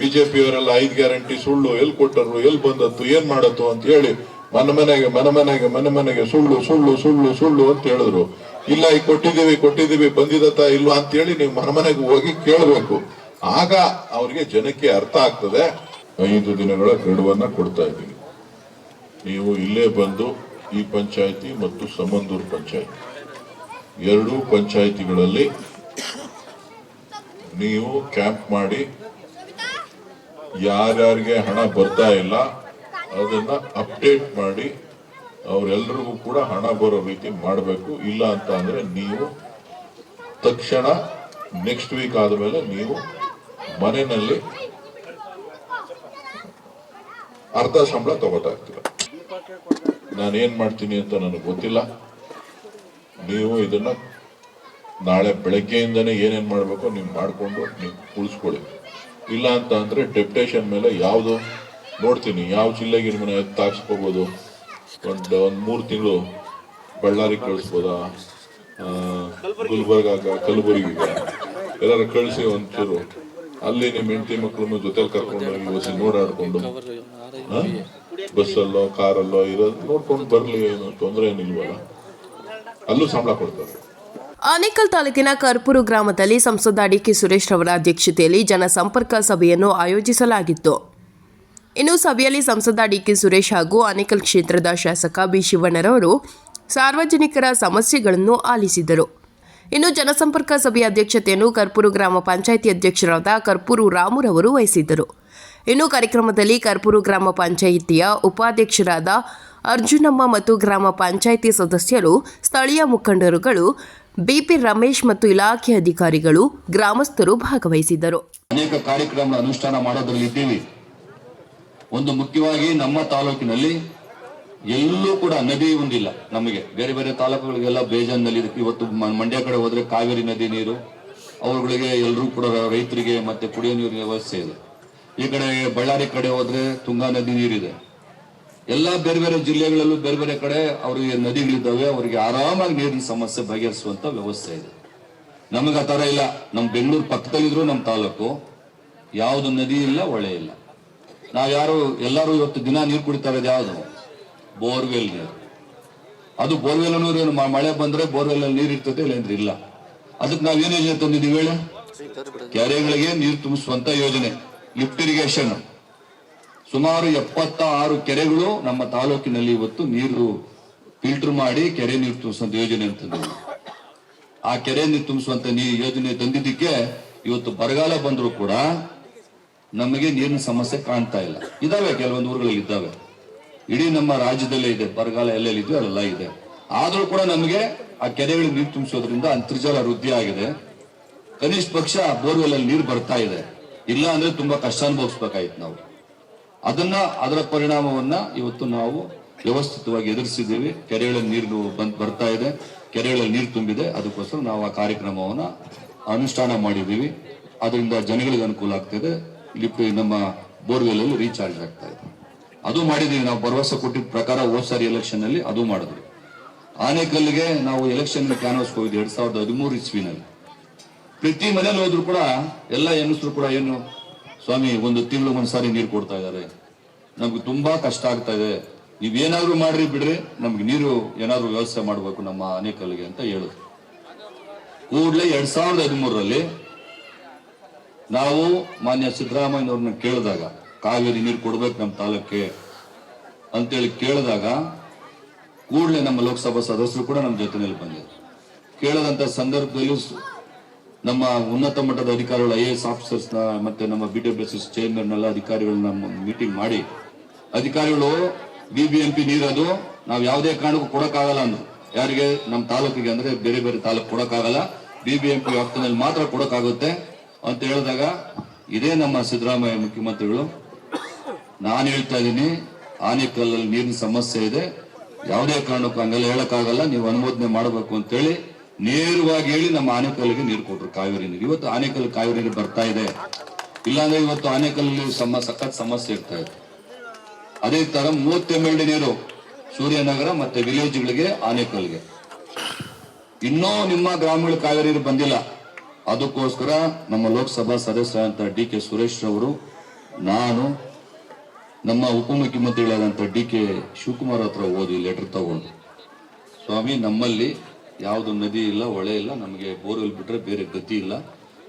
ಬಿಜೆಪಿಯವರೆಲ್ಲ ಐದು ಗ್ಯಾರಂಟಿ ಸುಳ್ಳು, ಎಲ್ಲಿ ಕೊಟ್ಟರು, ಎಲ್ಲಿ ಬಂದದ್ದು, ಏನ್ ಮಾಡತ್ತು ಅಂತ ಹೇಳಿ ಮನ ಮನೆಗೆ ಮನ ಮನೆಗೆ ಮನ ಮನೆಗೆ ಸುಳ್ಳು ಸುಳ್ಳು ಸುಳ್ಳು ಸುಳ್ಳು ಅಂತ ಹೇಳಿದ್ರು. ಇಲ್ಲ, ಈಗ ಕೊಟ್ಟಿದ್ದೀವಿ ಕೊಟ್ಟಿದ್ದೀವಿ, ಬಂದಿದತ್ತ ಇಲ್ವಾ ಅಂತ ಹೇಳಿ ನೀವು ಮನ ಮನೆಗೆ ಹೋಗಿ ಕೇಳಬೇಕು. ಆಗ ಅವ್ರಿಗೆ ಜನಕ್ಕೆ ಅರ್ಥ ಆಗ್ತದೆ. ಐದು ದಿನಗಳ ಗಡುವನ್ನ ಕೊಡ್ತಾ ಇದ್ದೀವಿ ನೀವು ಇಲ್ಲೇ ಬಂದು ಈ ಪಂಚಾಯತಿ ಮತ್ತು ಸಮಂದೂರು ಪಂಚಾಯಿತಿ, ಎರಡೂ ಪಂಚಾಯತಿಗಳಲ್ಲಿ ನೀವು ಕ್ಯಾಂಪ್ ಮಾಡಿ ಯಾರ್ಯಾರಿಗೆ ಹಣ ಬರ್ತಾ ಇಲ್ಲ, ಅದನ್ನ ಅಪ್ಡೇಟ್ ಮಾಡಿ ಅವರೆಲ್ಲರಿಗೂ ಕೂಡ ಹಣ ಬರೋ ರೀತಿ ಮಾಡಬೇಕು. ಇಲ್ಲ ಅಂತ ಅಂದ್ರೆ ನೀವು ತಕ್ಷಣ ನೆಕ್ಸ್ಟ್ ವೀಕ್ ಆದಮೇಲೆ ನೀವು ಮನೆಯಲ್ಲಿ ಅರ್ಧ ಸಂಬಳ ತಗೋತಾ ಇರ್ತೀರ. ನಾನು ಏನ್ ಮಾಡ್ತೀನಿ ಅಂತ ನನಗೆ ಗೊತ್ತಿಲ್ಲ. ನೀವು ಇದನ್ನ ನಾಳೆ ಬೆಳಗ್ಗೆಯಿಂದನೇ ಏನೇನ್ ಮಾಡಬೇಕು, ನೀವು ಮಾಡಿಕೊಂಡು ನೀವು ಉಳಿಸ್ಕೊಳ್ಳಿ. ಇಲ್ಲ ಅಂತ ಅಂದ್ರೆ ಡೆಪ್ಟೇಷನ್ ಮೇಲೆ ಯಾವುದು ನೋಡ್ತೀನಿ. ಯಾವ ಜಿಲ್ಲೆಗೆ ನಿಮ್ಮನ್ನ ಎತ್ತಾಕ್ಸ್ಕೋಬಹುದು ಒಂದ್ ಒಂದ್ ಮೂರು ತಿಂಗಳು ಬಳ್ಳಾರಿ ಕಳಿಸ್ಬೋದಾ? ಗುಲ್ಬರ್ಗ, ಕಲಬುರಗಿ ಎಲ್ಲಾರು ಕಳಿಸಿ ಒಂಚೂರು. ಅಲ್ಲಿ ನಿಮ್ಮ ಹೆಂಡತಿ ಮಕ್ಕಳನ್ನು ಜೊತೆಲಿ ಕರ್ಕೊಂಡು ಹೊಸಿ ನೋಡಾಡ್ಕೊಂಡು ಬಸ್ಸಲ್ಲೋ, ಕಾರಲ್ಲೋ ಇರೋದು ನೋಡ್ಕೊಂಡು ಬರಲಿ, ಏನು ತೊಂದರೆ ಏನಿಲ್ವಲ್ಲ. ಅಲ್ಲೂ ಸಂಬಳ ಕೊಡ್ತಾರೆ. ಆನೇಕಲ್ ತಾಲೂಕಿನ ಕರ್ಪೂರು ಗ್ರಾಮದಲ್ಲಿ ಸಂಸದ ಡಿಕೆ ಸುರೇಶ್ ರವರ ಅಧ್ಯಕ್ಷತೆಯಲ್ಲಿ ಜನಸಂಪರ್ಕ ಸಭೆಯನ್ನು ಆಯೋಜಿಸಲಾಗಿತ್ತು. ಇನ್ನು ಸಭೆಯಲ್ಲಿ ಸಂಸದ ಡಿಕೆ ಸುರೇಶ್ ಹಾಗೂ ಆನೇಕಲ್ ಕ್ಷೇತ್ರದ ಶಾಸಕ ಬಿ ಶಿವಣ್ಣರವರು ಸಾರ್ವಜನಿಕರ ಸಮಸ್ಯೆಗಳನ್ನು ಆಲಿಸಿದರು. ಇನ್ನು ಜನಸಂಪರ್ಕ ಸಭೆಯ ಅಧ್ಯಕ್ಷತೆಯನ್ನು ಕರ್ಪೂರು ಗ್ರಾಮ ಪಂಚಾಯಿತಿ ಅಧ್ಯಕ್ಷರಾದ ಕರ್ಪೂರು ರಾಮುರವರು ವಹಿಸಿದ್ದರು. ಇನ್ನು ಕಾರ್ಯಕ್ರಮದಲ್ಲಿ ಕರ್ಪೂರು ಗ್ರಾಮ ಪಂಚಾಯಿತಿಯ ಉಪಾಧ್ಯಕ್ಷರಾದ ಅರ್ಜುನಮ್ಮ ಮತ್ತು ಗ್ರಾಮ ಪಂಚಾಯಿತಿ ಸದಸ್ಯರು, ಸ್ಥಳೀಯ ಮುಖಂಡರುಗಳು ಬಿಪಿ ರಮೇಶ್ ಮತ್ತು ಇಲಾಖೆ ಅಧಿಕಾರಿಗಳು ಗ್ರಾಮಸ್ಥರು ಭಾಗವಹಿಸಿದ್ದರು. ಅನೇಕ ಕಾರ್ಯಕ್ರಮ ಅನುಷ್ಠಾನ ಮಾಡೋದ್ರಲ್ಲಿದ್ದೀವಿ ಒಂದು ಮುಖ್ಯವಾಗಿ ನಮ್ಮ ತಾಲೂಕಿನಲ್ಲಿ ಎಲ್ಲೂ ಕೂಡ ನದಿ ಒಂದಿಲ್ಲ ನಮಗೆ. ಬೇರೆ ಬೇರೆ ತಾಲೂಕುಗಳಿಗೆಲ್ಲ ಬೇಜಾನ್ ಇವತ್ತು ಮಂಡ್ಯ ಕಡೆ ಹೋದ್ರೆ ಕಾವೇರಿ ನದಿ ನೀರು, ಅವರುಗಳಿಗೆ ಎಲ್ಲರೂ ಕೂಡ ರೈತರಿಗೆ ಮತ್ತೆ ಕುಡಿಯೋ ನೀರಿನ ವ್ಯವಸ್ಥೆ ಇದೆ. ಈ ಕಡೆ ಬಳ್ಳಾರಿ ಕಡೆ ಹೋದ್ರೆ ತುಂಗಾ ನದಿ ನೀರಿದೆ. ಎಲ್ಲ ಬೇರೆ ಬೇರೆ ಜಿಲ್ಲೆಗಳಲ್ಲೂ ಬೇರೆ ಬೇರೆ ಕಡೆ ಅವರಿಗೆ ನದಿಗಳಿದ್ದಾವೆ, ಅವರಿಗೆ ಆರಾಮಾಗಿ ನೀರಿನ ಸಮಸ್ಯೆ ಬಗೆಹರಿಸುವಂತ ವ್ಯವಸ್ಥೆ ಇದೆ. ನಮಗೆ ಆ ತರ ಇಲ್ಲ. ನಮ್ಮ ಬೆಂಗಳೂರು ಪಕ್ಕದಲ್ಲಿದ್ರು ನಮ್ಮ ತಾಲೂಕು. ಯಾವುದು ನದಿ ಇಲ್ಲ, ಹೊಳೆ ಇಲ್ಲ. ನಾವ್ ಯಾರು, ಎಲ್ಲರೂ ಇವತ್ತು ದಿನ ನೀರು ಕುಡಿತಾ ಇರೋದು ಯಾವುದು? ಬೋರ್ವೆಲ್ ನೀರು. ಅದು ಬೋರ್ವೆಲ್ ಅನ್ನೋರು ಮಳೆ ಬಂದ್ರೆ ಬೋರ್ವೆಲ್ ಅಲ್ಲಿ ನೀರು ಇರ್ತದೆ, ಇಲ್ಲಾಂದ್ರೆ ಇಲ್ಲ. ಅದಕ್ಕೆ ನಾವ್ ಏನ್ ಯೋಜನೆ ತಂದಿದ್ದೀವಿ ಹೇಳಿ? ಕೆರೆಗಳಿಗೆ ನೀರು ತುಂಬಿಸುವಂತ ಯೋಜನೆ. Lift irrigation. ಸುಮಾರು ಎಪ್ಪತ್ತ ಆರು ಕೆರೆಗಳು ನಮ್ಮ ತಾಲೂಕಿನಲ್ಲಿ ಇವತ್ತು ನೀರು ಫಿಲ್ಟರ್ ಮಾಡಿ ಕೆರೆ ನೀರು ತುಂಬಿಸುವಂತ ಯೋಜನೆ ಇರ್ತದೆ ಆ ಕೆರೆ ನೀರು ತುಂಬಿಸುವಂತ ನೀರು ಯೋಜನೆ ತಂದಿದ್ದಕ್ಕೆ ಇವತ್ತು ಬರಗಾಲ ಬಂದರೂ ಕೂಡ ನಮಗೆ ನೀರಿನ ಸಮಸ್ಯೆ ಕಾಣ್ತಾ ಇಲ್ಲ. ಇದಾವೆ ಕೆಲವೊಂದು ಊರುಗಳಲ್ಲಿ ಇದ್ದಾವೆ. ಇಡೀ ನಮ್ಮ ರಾಜ್ಯದಲ್ಲೇ ಇದೆ. ಬರಗಾಲ ಎಲ್ಲೆಲ್ಲಿ ಇದೆಯೋ ಅಲ್ಲೆಲ್ಲ ಇದೆ. ಆದರೂ ಕೂಡ ನಮಗೆ ಆ ಕೆರೆಗಳಿಗೆ ನೀರು ತುಂಬಿಸೋದ್ರಿಂದ ಅಂತರ್ಜಲ ವೃದ್ಧಿ ಆಗಿದೆ. ಕನಿಷ್ಠ ಪಕ್ಷ ಬೋರ್ವೆಲ್ ಅಲ್ಲಿ ನೀರು ಬರ್ತಾ ಇದೆ. ಇಲ್ಲ ಅಂದ್ರೆ ತುಂಬಾ ಕಷ್ಟ ಅನುಭವಿಸ್ಬೇಕಾಯ್ತು ನಾವು. ಅದನ್ನ ಅದರ ಪರಿಣಾಮವನ್ನ ಇವತ್ತು ನಾವು ವ್ಯವಸ್ಥಿತವಾಗಿ ಎದುರಿಸಿದ್ದೀವಿ. ಕೆರೆಗಳಲ್ಲಿ ನೀರು ಬಂದ್ ಬರ್ತಾ ಇದೆ. ಕೆರೆಗಳಲ್ಲಿ ನೀರು ತುಂಬಿದೆ. ಅದಕ್ಕೋಸ್ಕರ ನಾವು ಆ ಕಾರ್ಯಕ್ರಮವನ್ನ ಅನುಷ್ಠಾನ ಮಾಡಿದ್ದೀವಿ. ಅದರಿಂದ ಜನಗಳಿಗೆ ಅನುಕೂಲ ಆಗ್ತಿದೆ ಇಲ್ಲಿ ನಮ್ಮ ಬೋರ್ವೆಲ್ ಅಲ್ಲಿ ರೀಚಾರ್ಜ್ ಆಗ್ತಾ ಇದೆ. ಅದು ಮಾಡಿದೀವಿ ನಾವು ಭರವಸೆ ಕೊಟ್ಟಿದ್ದ ಪ್ರಕಾರ ಹೋದ ಸಾರಿ ಎಲೆಕ್ಷನ್ ಅಲ್ಲಿ ಅದು ಮಾಡಿದ್ರು. ಆನೆಕಲ್ಲಿಗೆ ನಾವು ಎಲೆಕ್ಷನ್ ಕ್ಯಾನ್ವಸ್ ಹೋಗಿದ್ವಿ. ಎರಡ್ ಸಾವಿರದ ಹದಿಮೂರು ಇಸ್ವಿನಲ್ಲಿ. ಪ್ರತಿ ಮನೇಲಿ ಹೋದ್ರು ಕೂಡ ಎಲ್ಲ ಹೆಂಗಸರು ಕೂಡ ಏನು ಸ್ವಾಮಿ, ಒಂದು ತಿಂಗಳು ಒಂದ್ಸಾರಿ ನೀರು ಕೊಡ್ತಾ ಇದ್ದಾರೆ. ನಮ್ಗೆ ತುಂಬಾ ಕಷ್ಟ ಆಗ್ತಾ ಇದೆ. ನೀವೇನಾದ್ರೂ ಮಾಡ್ರಿ ಬಿಡ್ರಿ, ನಮ್ಗೆ ನೀರು ಏನಾದ್ರೂ ವ್ಯವಸ್ಥೆ ಮಾಡ್ಬೇಕು ನಮ್ಮ ಆನೇಕಲ್ಗೆ ಅಂತ ಹೇಳಿದ್ರು ಕೂಡಲೇ ಎರಡ್ ಸಾವಿರದ ಹದಿಮೂರರಲ್ಲಿ ನಾವು ಮಾನ್ಯ ಸಿದ್ದರಾಮಯ್ಯನವ್ರನ್ನ ಕೇಳಿದಾಗ, ಕಾವೇರಿ ನೀರು ಕೊಡ್ಬೇಕು ನಮ್ಮ ತಾಲೂಕಿಗೆ ಅಂತೇಳಿ ಕೇಳಿದಾಗ, ಕೂಡಲೇ ನಮ್ಮ ಲೋಕಸಭಾ ಸದಸ್ಯರು ಕೂಡ ನಮ್ಮ ಜೊತೆಯಲ್ಲಿ ಬಂದಿದ್ರು. ಕೇಳದಂತ ಸಂದರ್ಭದಲ್ಲಿ ನಮ್ಮ ಉನ್ನತ ಮಟ್ಟದ ಅಧಿಕಾರಿಗಳು, ಐ ಎ ಎಸ್ ಆಫೀಸರ್ಸ್ ಮತ್ತೆ ನಮ್ಮ ಬಿ ಡಬ್ಲ್ಯೂ ಎಸ್ ಚೇರ್ಮನ್ ಅಧಿಕಾರಿಗಳನ್ನ ಮೀಟಿಂಗ್ ಮಾಡಿ, ಅಧಿಕಾರಿಗಳು ಬಿ ಬಿ ಎಂ ಪಿ ನೀರದು, ನಾವು ಯಾವುದೇ ಕಾರಣಕ್ಕೂ ಕೊಡಕ್ಕಾಗಲ್ಲ ಅಂದ್ರು. ಯಾರಿಗೆ? ನಮ್ಮ ತಾಲೂಕಿಗೆ ಅಂದ್ರೆ ಬೇರೆ ಬೇರೆ ತಾಲೂಕು ಕೊಡಕ್ಕಾಗಲ್ಲ. ಬಿ ಬಿ ಎಂ ಪಿ ವ್ಯಾಪ್ತಿನಲ್ಲಿ ಮಾತ್ರ ಕೊಡಕ್ಕಾಗುತ್ತೆ ಅಂತ ಹೇಳಿದಾಗ ಇದೇ ನಮ್ಮ ಸಿದ್ದರಾಮಯ್ಯ ಮುಖ್ಯಮಂತ್ರಿಗಳು, ನಾನು ಹೇಳ್ತಾ ಇದ್ದೀನಿ ಆನೆಕಲ್ಲಲ್ಲಿ ನೀರಿನ ಸಮಸ್ಯೆ ಇದೆ. ಯಾವುದೇ ಕಾರಣಕ್ಕೂ ಹಂಗೆಲ್ಲ ಹೇಳಕ್ಕಾಗಲ್ಲ. ನೀವು ಅನುಮೋದನೆ ಮಾಡಬೇಕು ಅಂತೇಳಿ ನೇರವಾಗಿ ಹೇಳಿ ನಮ್ಮ ಆನೆಕಲ್ಲಿಗೆ ನೀರು ಕೊಟ್ರು. ಕಾವೇರಿ ನೀರು. ಇವತ್ತು ಆನೆಕಲ್ ಕಾವೇರಿ ನೀರು ಬರ್ತಾ ಇದೆ. ಇಲ್ಲಾಂದ್ರೆ ಇವತ್ತು ಆನೆಕಲ್ಲಲ್ಲಿ ಸಮ, ಸಖತ್ ಸಮಸ್ಯೆ ಇರ್ತಾ ಇದೆ. ಅದೇ ತರ ಮೂವತ್ತು ಎಂ ಎಲ್ ಡಿ ನೀರು ಸೂರ್ಯನಗರ ಮತ್ತೆ ವಿಲೇಜ್ಗಳಿಗೆ ಆನೆಕಲ್ಗೆ ಇನ್ನೂ ನಿಮ್ಮ ಗ್ರಾಮಗಳ ಕಾವೇರಿ ನೀರು ಬಂದಿಲ್ಲ. ಅದಕ್ಕೋಸ್ಕರ ನಮ್ಮ ಲೋಕಸಭಾ ಸದಸ್ಯ ಅಂತ ಡಿ ಕೆ ಸುರೇಶ್ ಅವರು ನಾನು, ನಮ್ಮ ಉಪಮುಖ್ಯಮಂತ್ರಿಗಳಾದಂಥ ಡಿ ಕೆ ಶಿವಕುಮಾರ್ ಹತ್ರ ಓದಿ ಲೆಟರ್ ತಗೊಂಡು, ಸ್ವಾಮಿ ನಮ್ಮಲ್ಲಿ ಯಾವುದು ನದಿ ಇಲ್ಲ, ಹೊಳೆ ಇಲ್ಲ, ನಮಗೆ ಬೋರ್ವೆಲ್ ಬಿಟ್ಟರೆ ಬೇರೆ ಗತಿ ಇಲ್ಲ.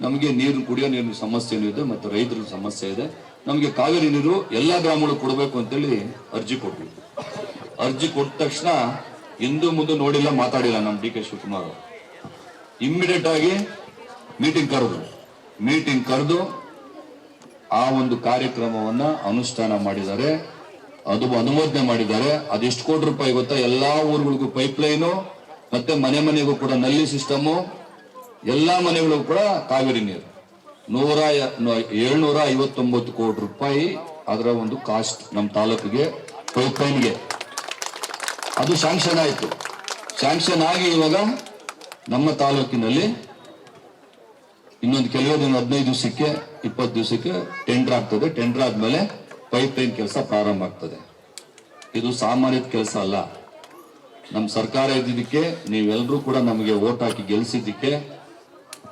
ನಮಗೆ ನೀರು ಕುಡಿಯೋ ನೀರಿನ ಸಮಸ್ಯೆನೂ ಇದೆ, ಮತ್ತು ರೈತರ ಸಮಸ್ಯೆ ಇದೆ. ನಮಗೆ ಕಾವೇರಿ ನೀರು ಎಲ್ಲ ಗ್ರಾಮಗಳು ಕೊಡಬೇಕು ಅಂತೇಳಿ ಅರ್ಜಿ ಕೊಟ್ವಿ. ಅರ್ಜಿ ಕೊಟ್ಟ ತಕ್ಷಣ ಹಿಂದೂ ಮುಂದೆ ನೋಡಿಲ್ಲ, ಮಾತಾಡಿಲ್ಲ ನಮ್ಮ ಡಿ ಕೆ ಶಿವಕುಮಾರ್ ಅವರು. ಇಮ್ಮಿಡಿಯೇಟ್ ಆಗಿ ಮೀಟಿಂಗ್ ಕರೆದು ಮೀಟಿಂಗ್ ಕರೆದು ಆ ಒಂದು ಕಾರ್ಯಕ್ರಮವನ್ನ ಅನುಷ್ಠಾನ ಮಾಡಿದ್ದಾರೆ. ಅದು ಅನುಮೋದನೆ ಮಾಡಿದ್ದಾರೆ. ಅದೆಷ್ಟು ಕೋಟಿ ರೂಪಾಯಿ ಗೊತ್ತಾ? ಎಲ್ಲಾ ಊರುಗಳಿಗೂ ಪೈಪ್ ಲೈನು ಮತ್ತೆ ಮನೆ ಮನೆಗೂ ಕೂಡ ನಲ್ಲಿ ಸಿಸ್ಟಮು, ಎಲ್ಲಾ ಮನೆಗಳಿಗೂ ಕೂಡ ಕಾವೇರಿ ನೀರು. ನೂರ ಏಳ್ನೂರ ಐವತ್ತೊಂಬತ್ತು ಕೋಟಿ ರೂಪಾಯಿ ಅದರ ಒಂದು ಕಾಸ್ಟ್ ನಮ್ಮ ತಾಲೂಕಿಗೆ ಪೈಪ್ ಲೈನ್ಗೆ ಅದು ಶಾಂಕ್ಷನ್ ಆಯಿತು. ಶಾಂಕ್ಷನ್ ಆಗಿ ಇವಾಗ ನಮ್ಮ ತಾಲೂಕಿನಲ್ಲಿ ಇನ್ನೊಂದು ಕೆಲವೇ ದಿನ, ಹದಿನೈದು ದಿವಸಕ್ಕೆ, ಇಪ್ಪತ್ತು ದಿವಸಕ್ಕೆ ಟೆಂಡರ್ ಆಗ್ತದೆ. ಟೆಂಡರ್ ಆದ್ಮೇಲೆ ಪೈಪ್ಲೈನ್ ಕೆಲಸ ಪ್ರಾರಂಭ ಆಗ್ತದೆ. ಇದು ಸಾಮಾನ್ಯದ ಕೆಲಸ ಅಲ್ಲ. ನಮ್ಮ ಸರ್ಕಾರ ಇದ್ದಿದ್ದಕ್ಕೆ ನೀವೆಲ್ಲರೂ ಕೂಡ ನಮಗೆ ಓಟ್ ಹಾಕಿ ಗೆಲ್ಸಿದ್ದಕ್ಕೆ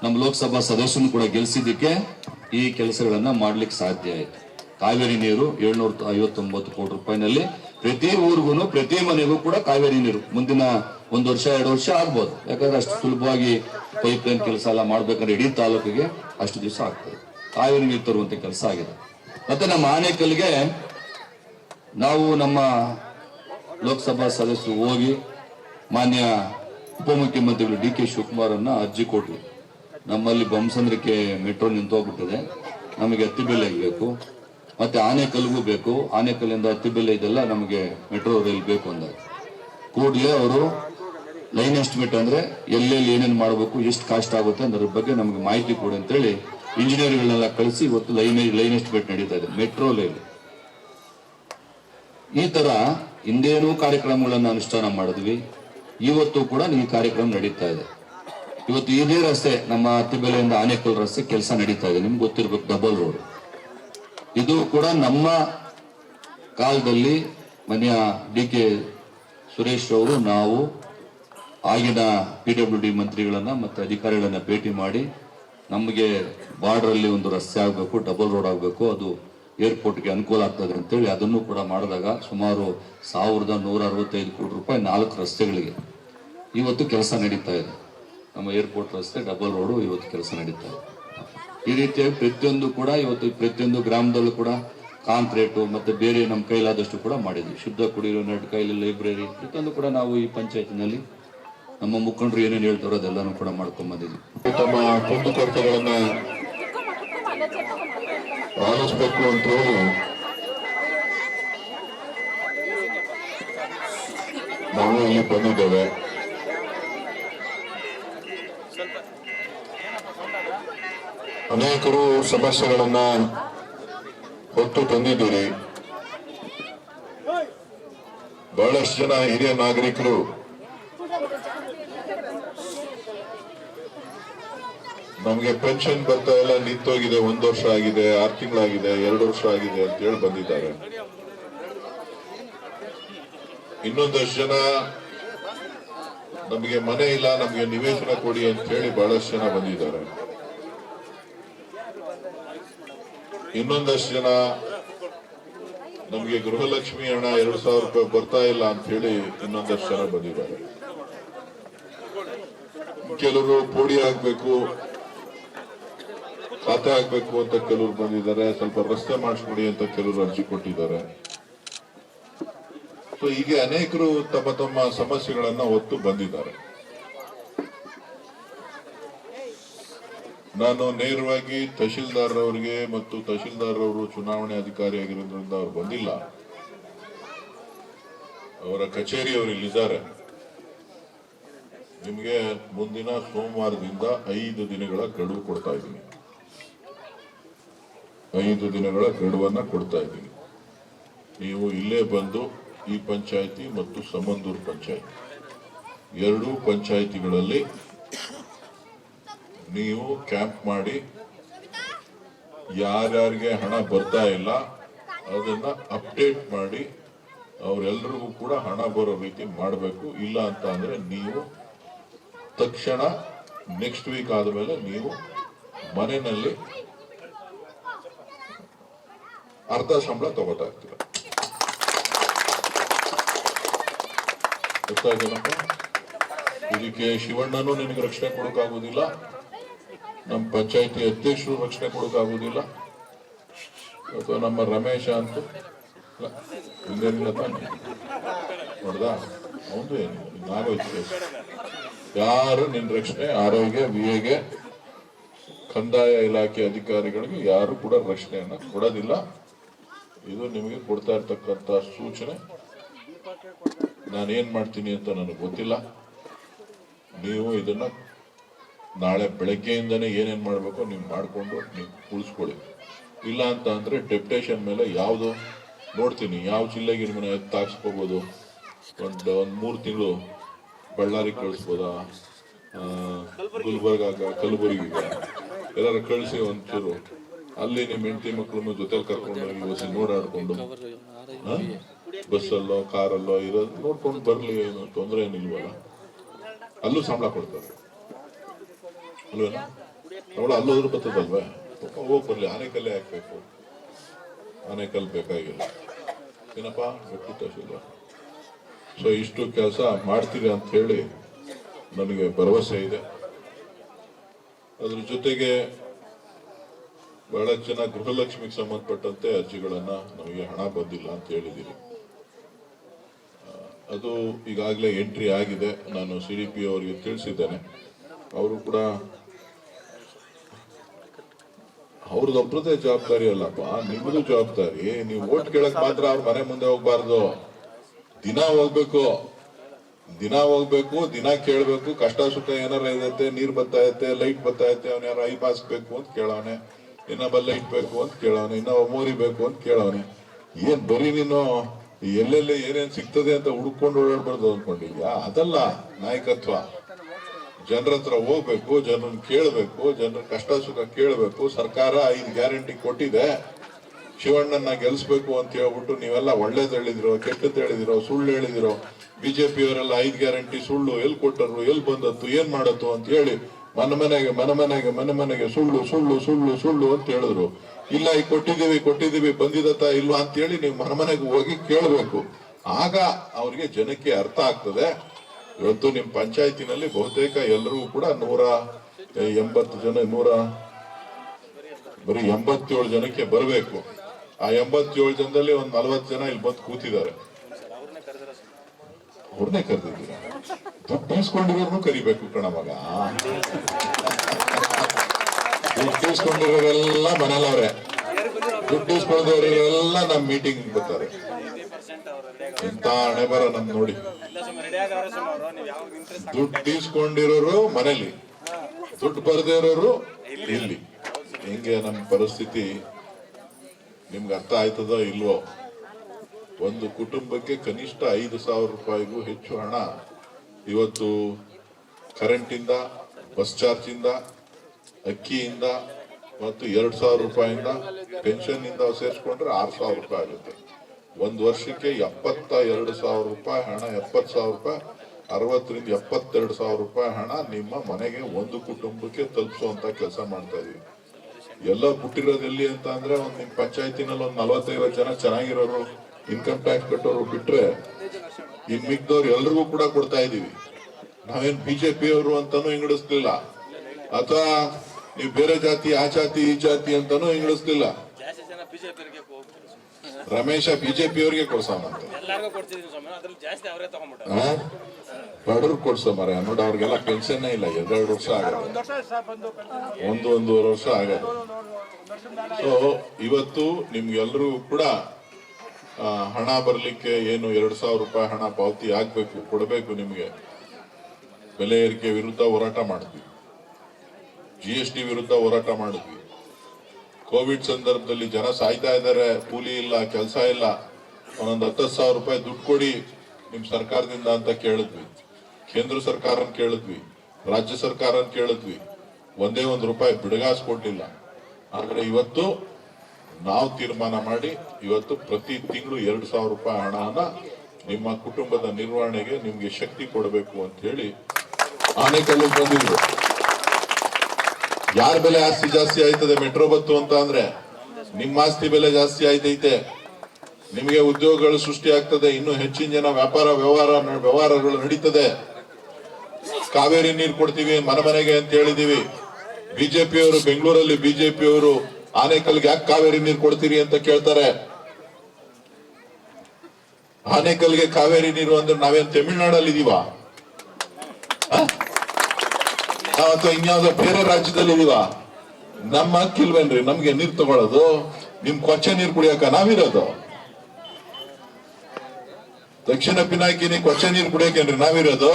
ನಮ್ಮ ಲೋಕಸಭಾ ಸದಸ್ಯನು ಕೂಡ ಗೆಲ್ಸಿದ್ದಕ್ಕೆ ಈ ಕೆಲಸಗಳನ್ನ ಮಾಡ್ಲಿಕ್ಕೆ ಸಾಧ್ಯ ಆಯ್ತು. ಕಾವೇರಿ ನೀರು ಏಳ್ನೂರ ಐವತ್ತೊಂಬತ್ತು ಕೋಟಿ ರೂಪಾಯಿನಲ್ಲಿ ಪ್ರತಿ ಊರಿಗೂ, ಪ್ರತಿ ಮನೆಗೂ ಕೂಡ ಕಾವೇರಿ ನೀರು ಮುಂದಿನ ಒಂದು ವರ್ಷ, ಎರಡು ವರ್ಷ ಆಗ್ಬೋದು. ಯಾಕಂದ್ರೆ ಅಷ್ಟು ಸುಲಭವಾಗಿ ಪೈಪ್ ಲೈನ್ ಕೆಲಸ ಎಲ್ಲ ಮಾಡ್ಬೇಕಂದ್ರೆ ಇಡೀ ತಾಲೂಕಿಗೆ ಅಷ್ಟು ದಿವಸ ಆಗ್ತದೆ. ಕಾವೇರಿ ನೀರು ತರುವಂತ ಕೆಲಸ ಆಗಿದೆ. ಮತ್ತೆ ನಮ್ಮ ಆನೇಕಲ್ಗೆ ನಾವು ನಮ್ಮ ಲೋಕಸಭಾ ಸದಸ್ಯರು ಹೋಗಿ ಮಾನ್ಯ ಉಪಮುಖ್ಯಮಂತ್ರಿಗಳು ಡಿ ಕೆ ಶಿವಕುಮಾರ್ ಅನ್ನ ಅರ್ಜಿ ಕೊಟ್ರು. ನಮ್ಮಲ್ಲಿ ಬೊಮ್ಮಸಂದ್ರಕ್ಕೆ ಮೆಟ್ರೋ ನಿಂತೋಗ್ಬಿಟ್ಟಿದೆ. ನಮಗೆ ಹತ್ತಿಬೆಲೆ ಬೇಕು. ಮತ್ತೆ ಆನೆಕಲ್ಗೂ ಬೇಕು. ಆನೆಕಲ್ಲಿಂದ ಹತ್ತಿಬೆಲೆ ಇದೆಲ್ಲ ನಮಗೆ ಮೆಟ್ರೋ ರೈಲ್ ಬೇಕು ಅಂದಾಗ ಕೂಡಲೇ ಅವರು ಲೈನ್ ಎಸ್ಟಿಮೇಟ್ ಅಂದ್ರೆ ಎಲ್ಲೆಲ್ಲಿ ಏನೇನು ಮಾಡಬೇಕು, ಎಷ್ಟು ಕಾಸ್ಟ್ ಆಗುತ್ತೆ ಅದರ ಬಗ್ಗೆ ನಮಗೆ ಮಾಹಿತಿ ಕೊಡಿ ಅಂತೇಳಿ ಇಂಜಿನಿಯರ್ಗಳನ್ನೆಲ್ಲ ಕಳಿಸಿ ಇವತ್ತು ಲೈನ್ ಲೈನ್ ಎಸ್ಟಿಮೇಟ್ ನಡೀತಾ ಇದೆ. ಮೆಟ್ರೋ ಲೈನ್ ಈ ತರ ಹಿಂದೇನೂ ಕಾರ್ಯಕ್ರಮಗಳನ್ನು ಅನುಷ್ಠಾನ ಮಾಡಿದ್ವಿ. ಇವತ್ತು ಕೂಡ ಈ ಕಾರ್ಯಕ್ರಮ ನಡೀತಾ ಇದೆ. ಇವತ್ತು ಇದೇ ರಸ್ತೆ ನಮ್ಮ ಅತ್ತಿಬೆಲೆಯಿಂದ ಆನೇಕಲ್ ರಸ್ತೆ ಕೆಲಸ ನಡೀತಾ ಇದೆ. ನಿಮ್ಗೆ ಗೊತ್ತಿರ್ಬೇಕು ಡಬಲ್ ರೋಡ್ ಇದು ಕೂಡ ನಮ್ಮ ಕಾಲದಲ್ಲಿ ಮನೆಯ ಡಿ ಕೆ ಸುರೇಶ್ ಅವರು, ನಾವು ಆಗಿನ ಪಿ ಡಬ್ಲ್ಯೂ ಡಿ ಮಂತ್ರಿಗಳನ್ನ ಮತ್ತೆ ಅಧಿಕಾರಿಗಳನ್ನ ಭೇಟಿ ಮಾಡಿ ನಮಗೆ ಬಾರ್ಡ್ರಲ್ಲಿ ಒಂದು ರಸ್ತೆ ಆಗಬೇಕು ಡಬಲ್ ರೋಡ್ ಆಗಬೇಕು. ಅದು ಏರ್ಪೋರ್ಟ್ಗೆ ಅನುಕೂಲ ಆಗ್ತದೆ ಅಂತೇಳಿ ಅದನ್ನು ಕೂಡ ಮಾಡಿದಾಗ ಸುಮಾರು ಸಾವಿರದ ನೂರ ಅರವತ್ತೈದು ಕೋಟಿ ರೂಪಾಯಿ ನಾಲ್ಕು ರಸ್ತೆಗಳಿಗೆ ಇವತ್ತು ಕೆಲಸ ನಡೀತಾ ಇದೆ. ನಮ್ಮ ಏರ್ಪೋರ್ಟ್ ರಸ್ತೆ, ಡಬಲ್ ರೋಡು ಇವತ್ತು ಕೆಲಸ ನಡೀತಾ ಇದೆ. ಈ ರೀತಿಯಾಗಿ ಪ್ರತಿಯೊಂದು ಕೂಡ ಇವತ್ತು ಪ್ರತಿಯೊಂದು ಗ್ರಾಮದಲ್ಲೂ ಕೂಡ ಕಾಂಕ್ರೀಟು ಮತ್ತೆ ಬೇರೆ ನಮ್ಮ ಕೈಲಾದಷ್ಟು ಕೂಡ ಮಾಡಿದ್ವಿ ಶುದ್ಧ ಕುಡಿಯೋ ನಡ್ ಕೈಲಿ ಲೈಬ್ರರಿ, ಪ್ರತಿಯೊಂದು ಕೂಡ ನಾವು ಈ ಪಂಚಾಯತ್ನಲ್ಲಿ ನಮ್ಮ ಮುಖಂಡರು ಏನೇನು ಹೇಳ್ತಾರೋ ಅದೆಲ್ಲನೂ ಕೂಡ ಮಾಡ್ಕೊಂಡ್ ಬಂದಿದ್ವಿ ತಮ್ಮ ಆಲಿಸ್ಬೇಕು ಅಂತ ಹೇಳಿ. ನಾವು ಇಲ್ಲಿ ಬಂದಿದ್ದೇವೆ. ಅನೇಕರು ಸಮಸ್ಯೆಗಳನ್ನ ಹೊತ್ತು ತಂದಿದ್ದೀರಿ. ಬಹಳಷ್ಟು ಜನ ಹಿರಿಯ ನಾಗರಿಕರು ನಮ್ಗೆ ಪೆನ್ಷನ್ ಬರ್ತಾ ಇಲ್ಲ ನಿಂತೋಗಿದೆ, ಒಂದ್ ವರ್ಷ ಆಗಿದೆ, ಆರು ತಿಂಗಳಾಗಿದೆ, ಎರಡು ವರ್ಷ ಆಗಿದೆ ಅಂತ ಹೇಳಿ ಬಂದಿದ್ದಾರೆ. ಇನ್ನೊಂದಷ್ಟು ಜನ ನಮಗೆ ಮನೆ ಇಲ್ಲ, ನಮಗೆ ನಿವೇಶನ ಕೊಡಿ ಅಂತ ಹೇಳಿ ಬಹಳಷ್ಟು ಜನ ಬಂದಿದ್ದಾರೆ. ಇನ್ನೊಂದಷ್ಟು ಜನ ನಮಗೆ ಗೃಹಲಕ್ಷ್ಮಿ ಹಣ ಎರಡು ಸಾವಿರ ರೂಪಾಯಿ ಬರ್ತಾ ಇಲ್ಲ ಅಂತ ಹೇಳಿ ಇನ್ನೊಂದಷ್ಟು ಜನ ಬಂದಿದ್ದಾರೆ. ಕೆಲವರು ಪೋಡಿ ಆಗ್ಬೇಕು ಖಾತೆ ಆಗ್ಬೇಕು ಅಂತ ಕೆಲವರು ಬಂದಿದ್ದಾರೆ. ಸ್ವಲ್ಪ ರಸ್ತೆ ಮಾಡಿಸ್ಕೊಡಿ ಅಂತ ಕೆಲವರು ಅರ್ಜಿ ಕೊಟ್ಟಿದ್ದಾರೆ. ಸೊ ಹೀಗೆ ಅನೇಕರು ತಮ್ಮ ತಮ್ಮ ಸಮಸ್ಯೆಗಳನ್ನ ಹೊತ್ತು ಬಂದಿದ್ದಾರೆ. ನಾನು ನೇರವಾಗಿ ತಹಶೀಲ್ದಾರ್ ಅವರಿಗೆ ಮತ್ತು ತಹಶೀಲ್ದಾರ್ ಅವರು ಚುನಾವಣೆ ಅಧಿಕಾರಿ ಆಗಿರೋದ್ರಿಂದ ಅವ್ರು ಬಂದಿಲ್ಲ. ಅವರ ಕಚೇರಿ ಅವರು ಇಲ್ಲಿದ್ದಾರೆ. ನಿಮಗೆ ಮುಂದಿನ ಸೋಮವಾರದಿಂದ ಐದು ದಿನಗಳ ಗಡುವು ಕೊಡ್ತಾ ಇದ್ದೀನಿ. ಐದು ದಿನಗಳ ಗಡುವನ್ನು ಕೊಡ್ತಾ ಇದ್ದೀನಿ. ನೀವು ಇಲ್ಲೇ ಬಂದು ಈ ಪಂಚಾಯಿತಿ ಮತ್ತು ಸಮಂದೂರು ಪಂಚಾಯಿತಿ ಎರಡೂ ಪಂಚಾಯಿತಿಗಳಲ್ಲಿ ನೀವು ಕ್ಯಾಂಪ್ ಮಾಡಿ ಯಾರ್ಯಾರಿಗೆ ಹಣ ಬರ್ತಾ ಇಲ್ಲ, ಅದನ್ನ ಅಪ್ಡೇಟ್ ಮಾಡಿ ಅವರೆಲ್ಲರಿಗೂ ಕೂಡ ಹಣ ಬರೋ ರೀತಿ ಮಾಡಬೇಕು. ಇಲ್ಲ ಅಂತ ಅಂದ್ರೆ ನೀವು ತಕ್ಷಣ ನೆಕ್ಸ್ಟ್ ವೀಕ್ ಆದಮೇಲೆ ನೀವು ಮನೆಯಲ್ಲಿ ಅರ್ಧ ಸಂಬಳ ತಗೋತಾ ಇರ್ತೀರ ಗೊತ್ತಾಯ್ತೇನಪ್ಪ? ಇದಕ್ಕೆ ಶಿವಣ್ಣನು ನಿನಗೆ ರಕ್ಷಣೆ ಕೊಡೋಕ್ಕಾಗೋದಿಲ್ಲ. ನಮ್ಮ ಪಂಚಾಯತಿ ಅಧ್ಯಕ್ಷರು ರಕ್ಷಣೆ ಕೊಡೋಕ್ಕಾಗೋದಿಲ್ಲ. ಅಥವಾ ನಮ್ಮ ರಮೇಶ ಅಂತ? ನೋಡ್ದಾ? ಅವನು ಏನು. ಯಾರು ನಿನ್ನ ರಕ್ಷಣೆ, ಆರೋಗ್ಯ ವಿಎಗೆ ಕಂದಾಯ ಇಲಾಖೆ ಅಧಿಕಾರಿಗಳಿಗೆ ಯಾರು ಕೂಡ ರಕ್ಷಣೆಯನ್ನ ಕೊಡೋದಿಲ್ಲ. ಇದು ನಿಮಗೆ ಕೊಡ್ತಾ ಇರ್ತಕ್ಕಂಥ ಸೂಚನೆ. ನಾನು ಏನ್ ಮಾಡ್ತೀನಿ ಅಂತ ನನಗೆ ಗೊತ್ತಿಲ್ಲ. ನೀವು ಇದನ್ನ ನಾಳೆ ಬೆಳಗ್ಗೆಯಿಂದನೇ ಏನೇನ್ ಮಾಡ್ಬೇಕು ನೀವು ಮಾಡಿಕೊಂಡು ನೀವು ಉಳಿಸ್ಕೊಳ್ಳಿ ಇಲ್ಲ ಅಂತ ಅಂದ್ರೆ ಡೆಪ್ಟೇಷನ್ ಮೇಲೆ ಯಾವುದು ನೋಡ್ತೀನಿ. ಯಾವ ಜಿಲ್ಲೆಗೆ ಮನೆ ಎತ್ತಾಕ್ಸ್ಕೋಬೋದು ಒಂದು ಒಂದು ಮೂರು ತಿಂಗಳು ಬಳ್ಳಾರಿ ಕಳಿಸ್ಬೋದಾ? ಗುಲ್ಬರ್ಗ, ಕಲಬುರಗಿ ಎಲ್ಲರೂ ಎಲ್ಲಾರು ಕಳಿಸಿ ಒಂಚೂರು ಅಲ್ಲಿ ನಿಮ್ಮ ಹೆಂಡತಿ ಮಕ್ಕಳನ್ನು ಜೊತೆಲಿ ಕರ್ಕೊಂಡು ಹೋಗಿ ಹೊಸಿ ನೋಡಾಡ್ಕೊಂಡು ಬಸ್ಸಲ್ಲೋ, ಕಾರಲ್ಲೋ ಇರೋದು ನೋಡ್ಕೊಂಡು ಬರಲಿ, ಏನು ತೊಂದರೆ ಏನಿಲ್ವಲ್ಲ. ಅಲ್ಲೂ ಸಂಬಳ ಕೊಡ್ತಾರೆ. ಅಲ್ವೇನಾ? ಅಲ್ಲೂ ಬರ್ತದಲ್ವೇ? ಹೋಗಿ ಬರಲಿ ಆನೆಕಲ್ಲೇ ಹಾಕ್ಬೇಕು. ಆನೆಕಲ್ ಬೇಕಾಗಿಲ್ಲ. ಏನಪ್ಪ? ವ್ಯಕ್ತಿತ್ವ ಸೊ ಇಷ್ಟು ಕೆಲಸ ಮಾಡ್ತೀರಿ ಅಂತ ಹೇಳಿ ನನಗೆ ಭರವಸೆ ಇದೆ. ಅದ್ರ ಜೊತೆಗೆ ಬಹಳ ಜನ ಗೃಹಲಕ್ಷ್ಮಿಗೆ ಸಂಬಂಧಪಟ್ಟಂತೆ ಅರ್ಜಿಗಳನ್ನ ನಮಗೆ ಹಣ ಬಂದಿಲ್ಲ ಅಂತ ಹೇಳಿದ್ದೀರಿ ಅದು ಈಗಾಗಲೇ ಎಂಟ್ರಿ ಆಗಿದೆ. ನಾನು ಸಿ ಡಿ ಪಿ ಅವರಿಗೆ ತಿಳಿಸಿದ್ದೇನೆ. ಅವರು ಕೂಡ ಅವ್ರದ್ದೊಬ್ಬರದೇ ಜವಾಬ್ದಾರಿ ಅಲ್ಲಪ್ಪ ನಿಮ್ಮದು ಜವಾಬ್ದಾರಿ. ನೀವು ಓಟ್ ಕೇಳಕ್ ಮಾತ್ರ ಅವ್ರ ಮನೆ ಮುಂದೆ ಹೋಗ್ಬಾರ್ದು. ದಿನ ಹೋಗ್ಬೇಕು. ದಿನ ಹೋಗ್ಬೇಕು, ದಿನ ಕೇಳ್ಬೇಕು. ಕಷ್ಟ ಸುಖ ಏನಾರ ಇದತ್ತೆ ನೀರ್ ಬರ್ತಾ ಇತ್ತೆ ಲೈಟ್ ಬರ್ತಾ ಇತ್ತೆ ಅವ್ನ ಐ ಬಾಸ್ಬೇಕು ಅಂತ ಕೇಳವನೆ ಇನ್ನೊಬ್ಬ ಇಟ್ ಬೇಕು ಅಂತ ಕೇಳವನೆ, ಇನ್ನ ಮೋರಿ ಬೇಕು ಅಂತ ಕೇಳವನೆ. ಏನ್ ಬರೀ ನೀನು ಎಲ್ಲೆಲ್ಲಿ ಏನೇನ್ ಸಿಗ್ತದೆ ಅಂತ ಹುಡ್ಕೊಂಡು ಓಡಾಡ್ಬಾರ್ದು ಅನ್ಕೊಂಡಿದ್ಯಾ? ಅದಲ್ಲ ನಾಯಕತ್ವ. ಜನರ ಹತ್ರ ಹೋಗ್ಬೇಕು ಜನರನ್ನ ಕೇಳಬೇಕು, ಜನರ ಕಷ್ಟ ಸುಖ ಕೇಳಬೇಕು. ಸರ್ಕಾರ ಐದು ಗ್ಯಾರಂಟಿ ಕೊಟ್ಟಿದೆ. ಶಿವಣ್ಣನ ಗೆಲ್ಸ್ಬೇಕು ಅಂತ ಹೇಳ್ಬಿಟ್ಟು ನೀವೆಲ್ಲ ಒಳ್ಳೇದ್ ಹೇಳಿದಿರೋ, ಕೆಟ್ಟದ್ ಹೇಳಿದಿರೋ, ಸುಳ್ಳು ಹೇಳಿದಿರೋ ಬಿಜೆಪಿ ಅವರೆಲ್ಲ ಐದ್ ಗ್ಯಾರಂಟಿ ಸುಳ್ಳು ಎಲ್ಲಿ ಕೊಟ್ಟರು ಎಲ್ಲಿ ಬಂದದ್ದು, ಏನ್ ಮಾಡತ್ತು ಅಂತ ಹೇಳಿ ಮನೆ ಮನೆಗೆ ಮನ ಮನೆಗೆ ಮನೆ ಮನೆಗೆ ಸುಳ್ಳು ಸುಳ್ಳು ಸುಳ್ಳು ಸುಳ್ಳು ಅಂತ ಹೇಳಿದ್ರು. ಇಲ್ಲ, ಈ ಕೊಟ್ಟಿದ್ದೀವಿ ಕೊಟ್ಟಿದ್ದೀವಿ ಬಂದಿದತ್ತ ಅಂತ ಹೇಳಿ ನೀವು ಮನ ಮನೆಗೆ ಹೋಗಿ ಕೇಳಬೇಕು. ಆಗ ಅವ್ರಿಗೆ ಜನಕ್ಕೆ ಅರ್ಥ ಆಗ್ತದೆ. ಇವತ್ತು ನಿಮ್ಮ ಪಂಚಾಯತಿನಲ್ಲಿ ಬಹುತೇಕ ಎಲ್ಲರೂ ಕೂಡ ನೂರ ಎಂಬತ್ತು ಜನ, ನೂರ ಬರೀ ಎಂಬತ್ತೇಳು ಜನಕ್ಕೆ ಬರಬೇಕು. ಆ ಎಂಬತ್ತೇಳು ಜನದಲ್ಲಿ ಒಂದ್ ನಲವತ್ತು ಜನ ಇಲ್ಲಿ ಬಂದು ಕೂತಿದ್ದಾರೆ. ಅವ್ರನ್ನೇ ಕರೆದಿದ್ದೀರ? ದುಡ್ಡು ಇಸ್ಕೊಂಡಿರೋರ್ನು ಕರಿಬೇಕು ಕಣ ಮಗ. ದುಡ್ಡು ಇಸ್ಕೊಂಡಿರೋರೆಲ್ಲ ಮನೇಲವ್ರೆ ದುಡ್ಡು ಇಸ್ಕೊಂಡವ್ರೆಲ್ಲ ನಮ್ ಮೀಟಿಂಗ್ ಬರ್ತಾರೆ. ಇಂತ ಹಣೆ ಬರ ನಮ್ ನೋಡಿ. ದುಡ್ಡು ಇಸ್ಕೊಂಡಿರೋರು ಮನೇಲಿ. ದುಡ್ಡು ಬರದೇ ಇರೋರು ಇಲ್ಲಿ. ಹಿಂಗೆ ನಮ್ಮ ಪರಿಸ್ಥಿತಿ ನಿಮ್ಗೆ ಅರ್ಥ ಆಯ್ತದೋ ಇಲ್ವೋ? ಒಂದು ಕುಟುಂಬಕ್ಕೆ ಕನಿಷ್ಠ ಐದು ಸಾವಿರ ರೂಪಾಯಿಗೂ ಹೆಚ್ಚು ಹಣ ಇವತ್ತು ಕರೆಂಟಿಂದ, ಬಸ್ ಚಾರ್ಜಿಂದ, ಅಕ್ಕಿಯಿಂದ ಮತ್ತು ಎರಡು ಸಾವಿರ ರೂಪಾಯಿಂದ ಪೆನ್ಷನ್ನಿಂದ ಸೇರಿಸ್ಕೊಂಡ್ರೆ ಆರು ಸಾವಿರ ರೂಪಾಯಿ ಆಗುತ್ತೆ. ಒಂದು ವರ್ಷಕ್ಕೆ ಎಪ್ಪತ್ತ ಎರಡು ಸಾವಿರ ರೂಪಾಯಿ ಹಣ, ಎಪ್ಪತ್ತು ಸಾವಿರ ರೂಪಾಯಿ, ಅರವತ್ತರಿಂದ ಎಪ್ಪತ್ತೆರಡು ಸಾವಿರ ರೂಪಾಯಿ ಹಣ ನಿಮ್ಮ ಮನೆಗೆ ಒಂದು ಕುಟುಂಬಕ್ಕೆ ತಲುಪಿಸುವಂತ ಕೆಲಸ ಮಾಡ್ತಾ ಇದೀವಿ. ಎಲ್ಲ ಬಿಟ್ಟಿರೋದೆಲ್ಲಿ ಅಂತ ಅಂದ್ರೆ ಒಂದು ನಿಮ್ಮ ಪಂಚಾಯತಿನಲ್ಲಿ ಒಂದು ನಲವತ್ತೈವತ್ತು ಜನ ಚೆನ್ನಾಗಿರೋರು ಇನ್ಕಮ್ ಟ್ಯಾಕ್ಸ್ ಕಟ್ಟೋರು ಬಿಟ್ರೆ ಇನ್ ಮಿಕ್ದವ್ರು ಎಲ್ರಿಗೂ ಕೂಡ ಕೊಡ್ತಾ ಇದೀವಿ ನಾವೇನ್ ಬಿಜೆಪಿ ಅವರು ಅಂತಾನು ಹಿಂಗಡಿಸ್ಲಿಲ್ಲ. ಅಥವಾ ನೀವು ಬೇರೆ ಜಾತಿ ಆ ಜಾತಿ ಈ ಜಾತಿ ಅಂತಾನು ಹಿಂಗಡಿಸ್ಲಿಲ್ಲ. ರಮೇಶ ಬಿಜೆಪಿ ಅವ್ರಿಗೆ ಕೊಡ್ಸೋಣಂತೆ ಎಲ್ಲಾರ್ಗೂ ಕೊಡ್ತಿದೀನಿ ಸ್ವಾಮಿ. ಅದ್ರಲ್ಲಿ ಜಾಸ್ತಿ ಅವರೇ ತಗೊಂಡ್ಬಿಟ್ಟಾರೆ. ಬಡವ್ರು ಕೊಡ್ಸೋ ಮರ ನೋಡಿ ಅವ್ರಿಗೆಲ್ಲ ಪೆನ್ಷನ್ ಇಲ್ಲ. ಎರಡೆರಡು ವರ್ಷ ಆಗಲ್ಲ ಒಂದು ಒಂದೂವರೆ ವರ್ಷ ಆಗಲ್ಲ ಸೊ ಇವತ್ತು ನಿಮ್ಗೆಲ್ರಿಗೂ ಕೂಡ ಹಣ ಬರಲಿಕ್ಕೆ ಏನು ಎರಡು ಸಾವಿರ ರೂಪಾಯಿ ಹಣ ಪಾವತಿ ಆಗಬೇಕು, ಕೊಡಬೇಕು ನಿಮಗೆ? ಬೆಲೆ ಏರಿಕೆ ವಿರುದ್ಧ ಹೋರಾಟ ಮಾಡಿದ್ವಿ. ಜಿ ಎಸ್ ಟಿ ವಿರುದ್ಧ ಹೋರಾಟ ಮಾಡಿದ್ವಿ. ಕೋವಿಡ್ ಸಂದರ್ಭದಲ್ಲಿ ಜನ ಸಾಯ್ತಾ ಇದ್ದಾರೆ, ಕೂಲಿ ಇಲ್ಲ, ಕೆಲಸ ಇಲ್ಲ. ಒಂದೊಂದು ಹತ್ತು ಸಾವಿರ ರೂಪಾಯಿ ದುಡ್ಡು ಕೊಡಿ ನಿಮ್ಮ ಸರ್ಕಾರದಿಂದ ಅಂತ ಕೇಳಿದ್ವಿ. ಕೇಂದ್ರ ಸರ್ಕಾರನ ಕೇಳಿದ್ವಿ, ರಾಜ್ಯ ಸರ್ಕಾರನ ಕೇಳಿದ್ವಿ. ಒಂದೇ ಒಂದು ರೂಪಾಯಿ ಬಿಡುಗಾಸ್ ಕೊಟ್ಟಿಲ್ಲ. ಆದರೆ ಇವತ್ತು ನಾವು ತೀರ್ಮಾನ ಮಾಡಿ ಇವತ್ತು ಪ್ರತಿ ತಿಂಗಳು ಎರಡು ಸಾವಿರ ರೂಪಾಯಿ ಹಣವನ್ನು ನಿಮ್ಮ ಕುಟುಂಬದ ನಿರ್ವಹಣೆಗೆ ನಿಮ್ಗೆ ಶಕ್ತಿ ಕೊಡಬೇಕು ಅಂತ ಹೇಳಿ ಆನೆಕಲ್ಲು ಬಂದಿದ್ರು. ಯಾರ ಬೆಲೆ ಆಸ್ತಿ ಜಾಸ್ತಿ ಆಯ್ತದೆ ಮೆಟ್ರೋ ಬತ್ತು ಅಂತ ಅಂದ್ರೆ ನಿಮ್ಮ ಆಸ್ತಿ ಬೆಲೆ ಜಾಸ್ತಿ ಆಯ್ತೈತೆ. ನಿಮಗೆ ಉದ್ಯೋಗಗಳು ಸೃಷ್ಟಿ ಆಗ್ತದೆ, ಇನ್ನು ಹೆಚ್ಚಿನ ಜನ ವ್ಯಾಪಾರ ವ್ಯವಹಾರ ವ್ಯವಹಾರಗಳು ನಡೀತದೆ. ಕಾವೇರಿ ನೀರು ಕೊಡ್ತೀವಿ ಮನೆ ಮನೆಗೆ ಅಂತ ಹೇಳಿದೀವಿ. ಬಿಜೆಪಿಯವರು ಬೆಂಗಳೂರಲ್ಲಿ ಬಿಜೆಪಿಯವರು ಆನೇಕಲ್ಗೆ ಯಾಕೆ ಕಾವೇರಿ ನೀರು ಕೊಡ್ತೀರಿ ಅಂತ ಕೇಳ್ತಾರೆ? ಆನೇಕಲ್ಗೆ ಕಾವೇರಿ ನೀರು ಅಂದ್ರೆ ನಾವೇನ್ ತಮಿಳ್ನಾಡಲ್ಲಿ ಇದೀವ? ಅಥವಾ ಇನ್ಯಾವುದೋ ಬೇರೆ ರಾಜ್ಯದಲ್ಲಿ ಇದೀವ? ನಮ್ಮ ಹಕ್ಕಿಲ್ವೇನ್ರಿ ನಮ್ಗೆ ನೀರ್ ತಗೊಳ್ಳೋದು ನಿಮ್ ಕೊಚ್ಚೆ ನೀರ್ ಕುಡಿಯಕ ನಾವಿರೋದು. ದಕ್ಷಿಣ ಪಿನಾಕಿನಿ ಕೊಚ್ಚೆ ನೀರ್ ಕುಡಿಯಕೇನ್ರಿ, ನಾವಿರೋದು.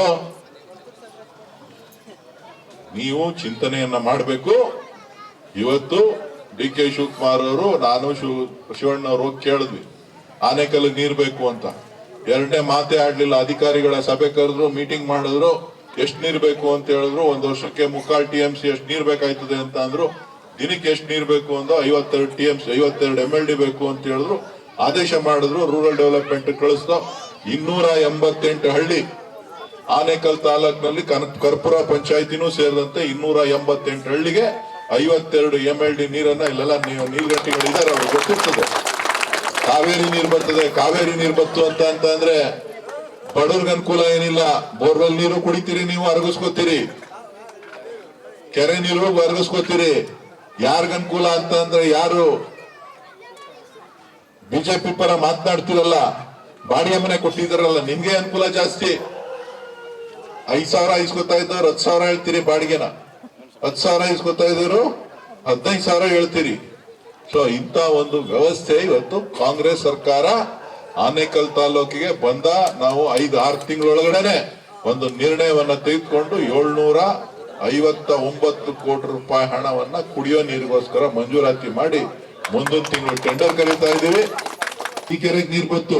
ನೀವು ಚಿಂತನೆಯನ್ನ ಮಾಡಬೇಕು. ಇವತ್ತು ಡಿ ಕೆ ಶಿವಕುಮಾರ್ ಅವರು, ನಾನು ಶಿವ, ಶಿವಣ್ಣ ಅವರು ಕೇಳಿದ್ವಿ. ಆನೆಕಲ್ ನೀರ್ ಬೇಕು ಅಂತ. ಎರಡನೇ ಮಾತೇ ಆಡ್ಲಿಲ್ಲ. ಅಧಿಕಾರಿಗಳ ಸಭೆ ಕರೆದ್ರು, ಮೀಟಿಂಗ್ ಮಾಡಿದ್ರು, ಎಷ್ಟು ನೀರ್ ಬೇಕು ಅಂತ ಹೇಳಿದ್ರು, ಒಂದು ವರ್ಷಕ್ಕೆ ಮುಕ್ಕಾಲ್ ಟಿ ಎಂ ಸಿ ಎಷ್ಟು ನೀರ್ ಬೇಕಾಯ್ತದೆ ಅಂತ ಅಂದ್ರು, ದಿನಕ್ಕೆ ಎಷ್ಟು ನೀರ್ ಬೇಕು ಅಂತ ಐವತ್ತೆರಡು ಟಿ ಎಂ ಸಿ, ಐವತ್ತೆರಡು ಎಂ ಎಲ್ ಡಿ ಬೇಕು ಅಂತ ಹೇಳಿದ್ರು. ಆದೇಶ ಮಾಡಿದ್ರು, ರೂರಲ್ ಡೆವಲಪ್ಮೆಂಟ್ ಕಳಿಸ್ದು ಇನ್ನೂರ ಎಂಬತ್ತೆಂಟು ಹಳ್ಳಿ, ಆನೇಕಲ್ ತಾಲೂಕಿನಲ್ಲಿ ಕನ- ಕರ್ಪುರ ಪಂಚಾಯತಿನೂ ಸೇರಿದಂತೆ ಇನ್ನೂರ ಎಂಬತ್ತೆಂಟು ಹಳ್ಳಿಗೆ ಐವತ್ತೆರಡು ಎಂ ಎಲ್ ಡಿ ನೀರನ್ನ ಇಲ್ಲೆಲ್ಲ ನೀವು ನೀರ್ಗಟ್ಟಿಗಳಿದ್ದಾರೆ ಅವ್ರಿಗೆ ಗೊತ್ತಿರ್ತದೆ. ಕಾವೇರಿ ನೀರ್ ಬರ್ತದೆ, ಕಾವೇರಿ ನೀರ್ ಬತ್ತು ಅಂತ ಅಂತ ಅಂದ್ರೆ ಬಡವ್ರಿಗೆ ಅನುಕೂಲ ಏನಿಲ್ಲ. ಬೋರ್ವೆಲ್ ನೀರು ಕುಡಿತೀರಿ ನೀವು, ಅರಗಿಸ್ಕೋತೀರಿ. ಕೆರೆ ನೀರು ಅರಗಿಸ್ಕೋತೀರಿ. ಯಾರಿಗ ಅನುಕೂಲ ಅಂತ ಅಂದ್ರೆ ಯಾರು ಬಿಜೆಪಿ ಪರ ಮಾತನಾಡ್ತಿರಲ್ಲ, ಬಾಡಿಗೆ ಮನೆ ಕೊಟ್ಟಿದ್ದಾರಲ್ಲ, ನಿಮ್ಗೆ ಅನುಕೂಲ ಜಾಸ್ತಿ. ಐದ್ ಸಾವಿರ ಇಸ್ಕೊತಾ ಇದ್ದವ್ರು ಹತ್ತು ಸಾವಿರ ಹೇಳ್ತೀರಿ ಬಾಡಿಗೆನ. ಹತ್ತು ಸಾವಿರ ಇಸ್ಕೊತಾ ಇದ್ರು ಹದಿನೈದು ಸಾವಿರ ಹೇಳ್ತೀರಿ. ಸೊ ಇಂತ ಒಂದು ವ್ಯವಸ್ಥೆ ಇವತ್ತು ಕಾಂಗ್ರೆಸ್ ಸರ್ಕಾರ ಆನೇಕಲ್ ತಾಲೂಕಿಗೆ ಬಂದ ನಾವು ಐದು, ಆರು ತಿಂಗಳೊಳಗಡೆನೆ ಒಂದು ನಿರ್ಣಯವನ್ನ ತೆಗೆದುಕೊಂಡು ಏಳ್ನೂರ ಐವತ್ತ ಒಂಬತ್ತು ಕೋಟಿ ರೂಪಾಯಿ ಹಣವನ್ನ ಕುಡಿಯೋ ನೀರಿಗೋಸ್ಕರ ಮಂಜೂರಾತಿ ಮಾಡಿ ಮುಂದೊಂದು ತಿಂಗಳು ಟೆಂಡರ್ ಕರೀತಾ ಇದ್ದೀವಿ. ಈ ಕೆರೆಗೆ ನೀರು ಬತ್ತು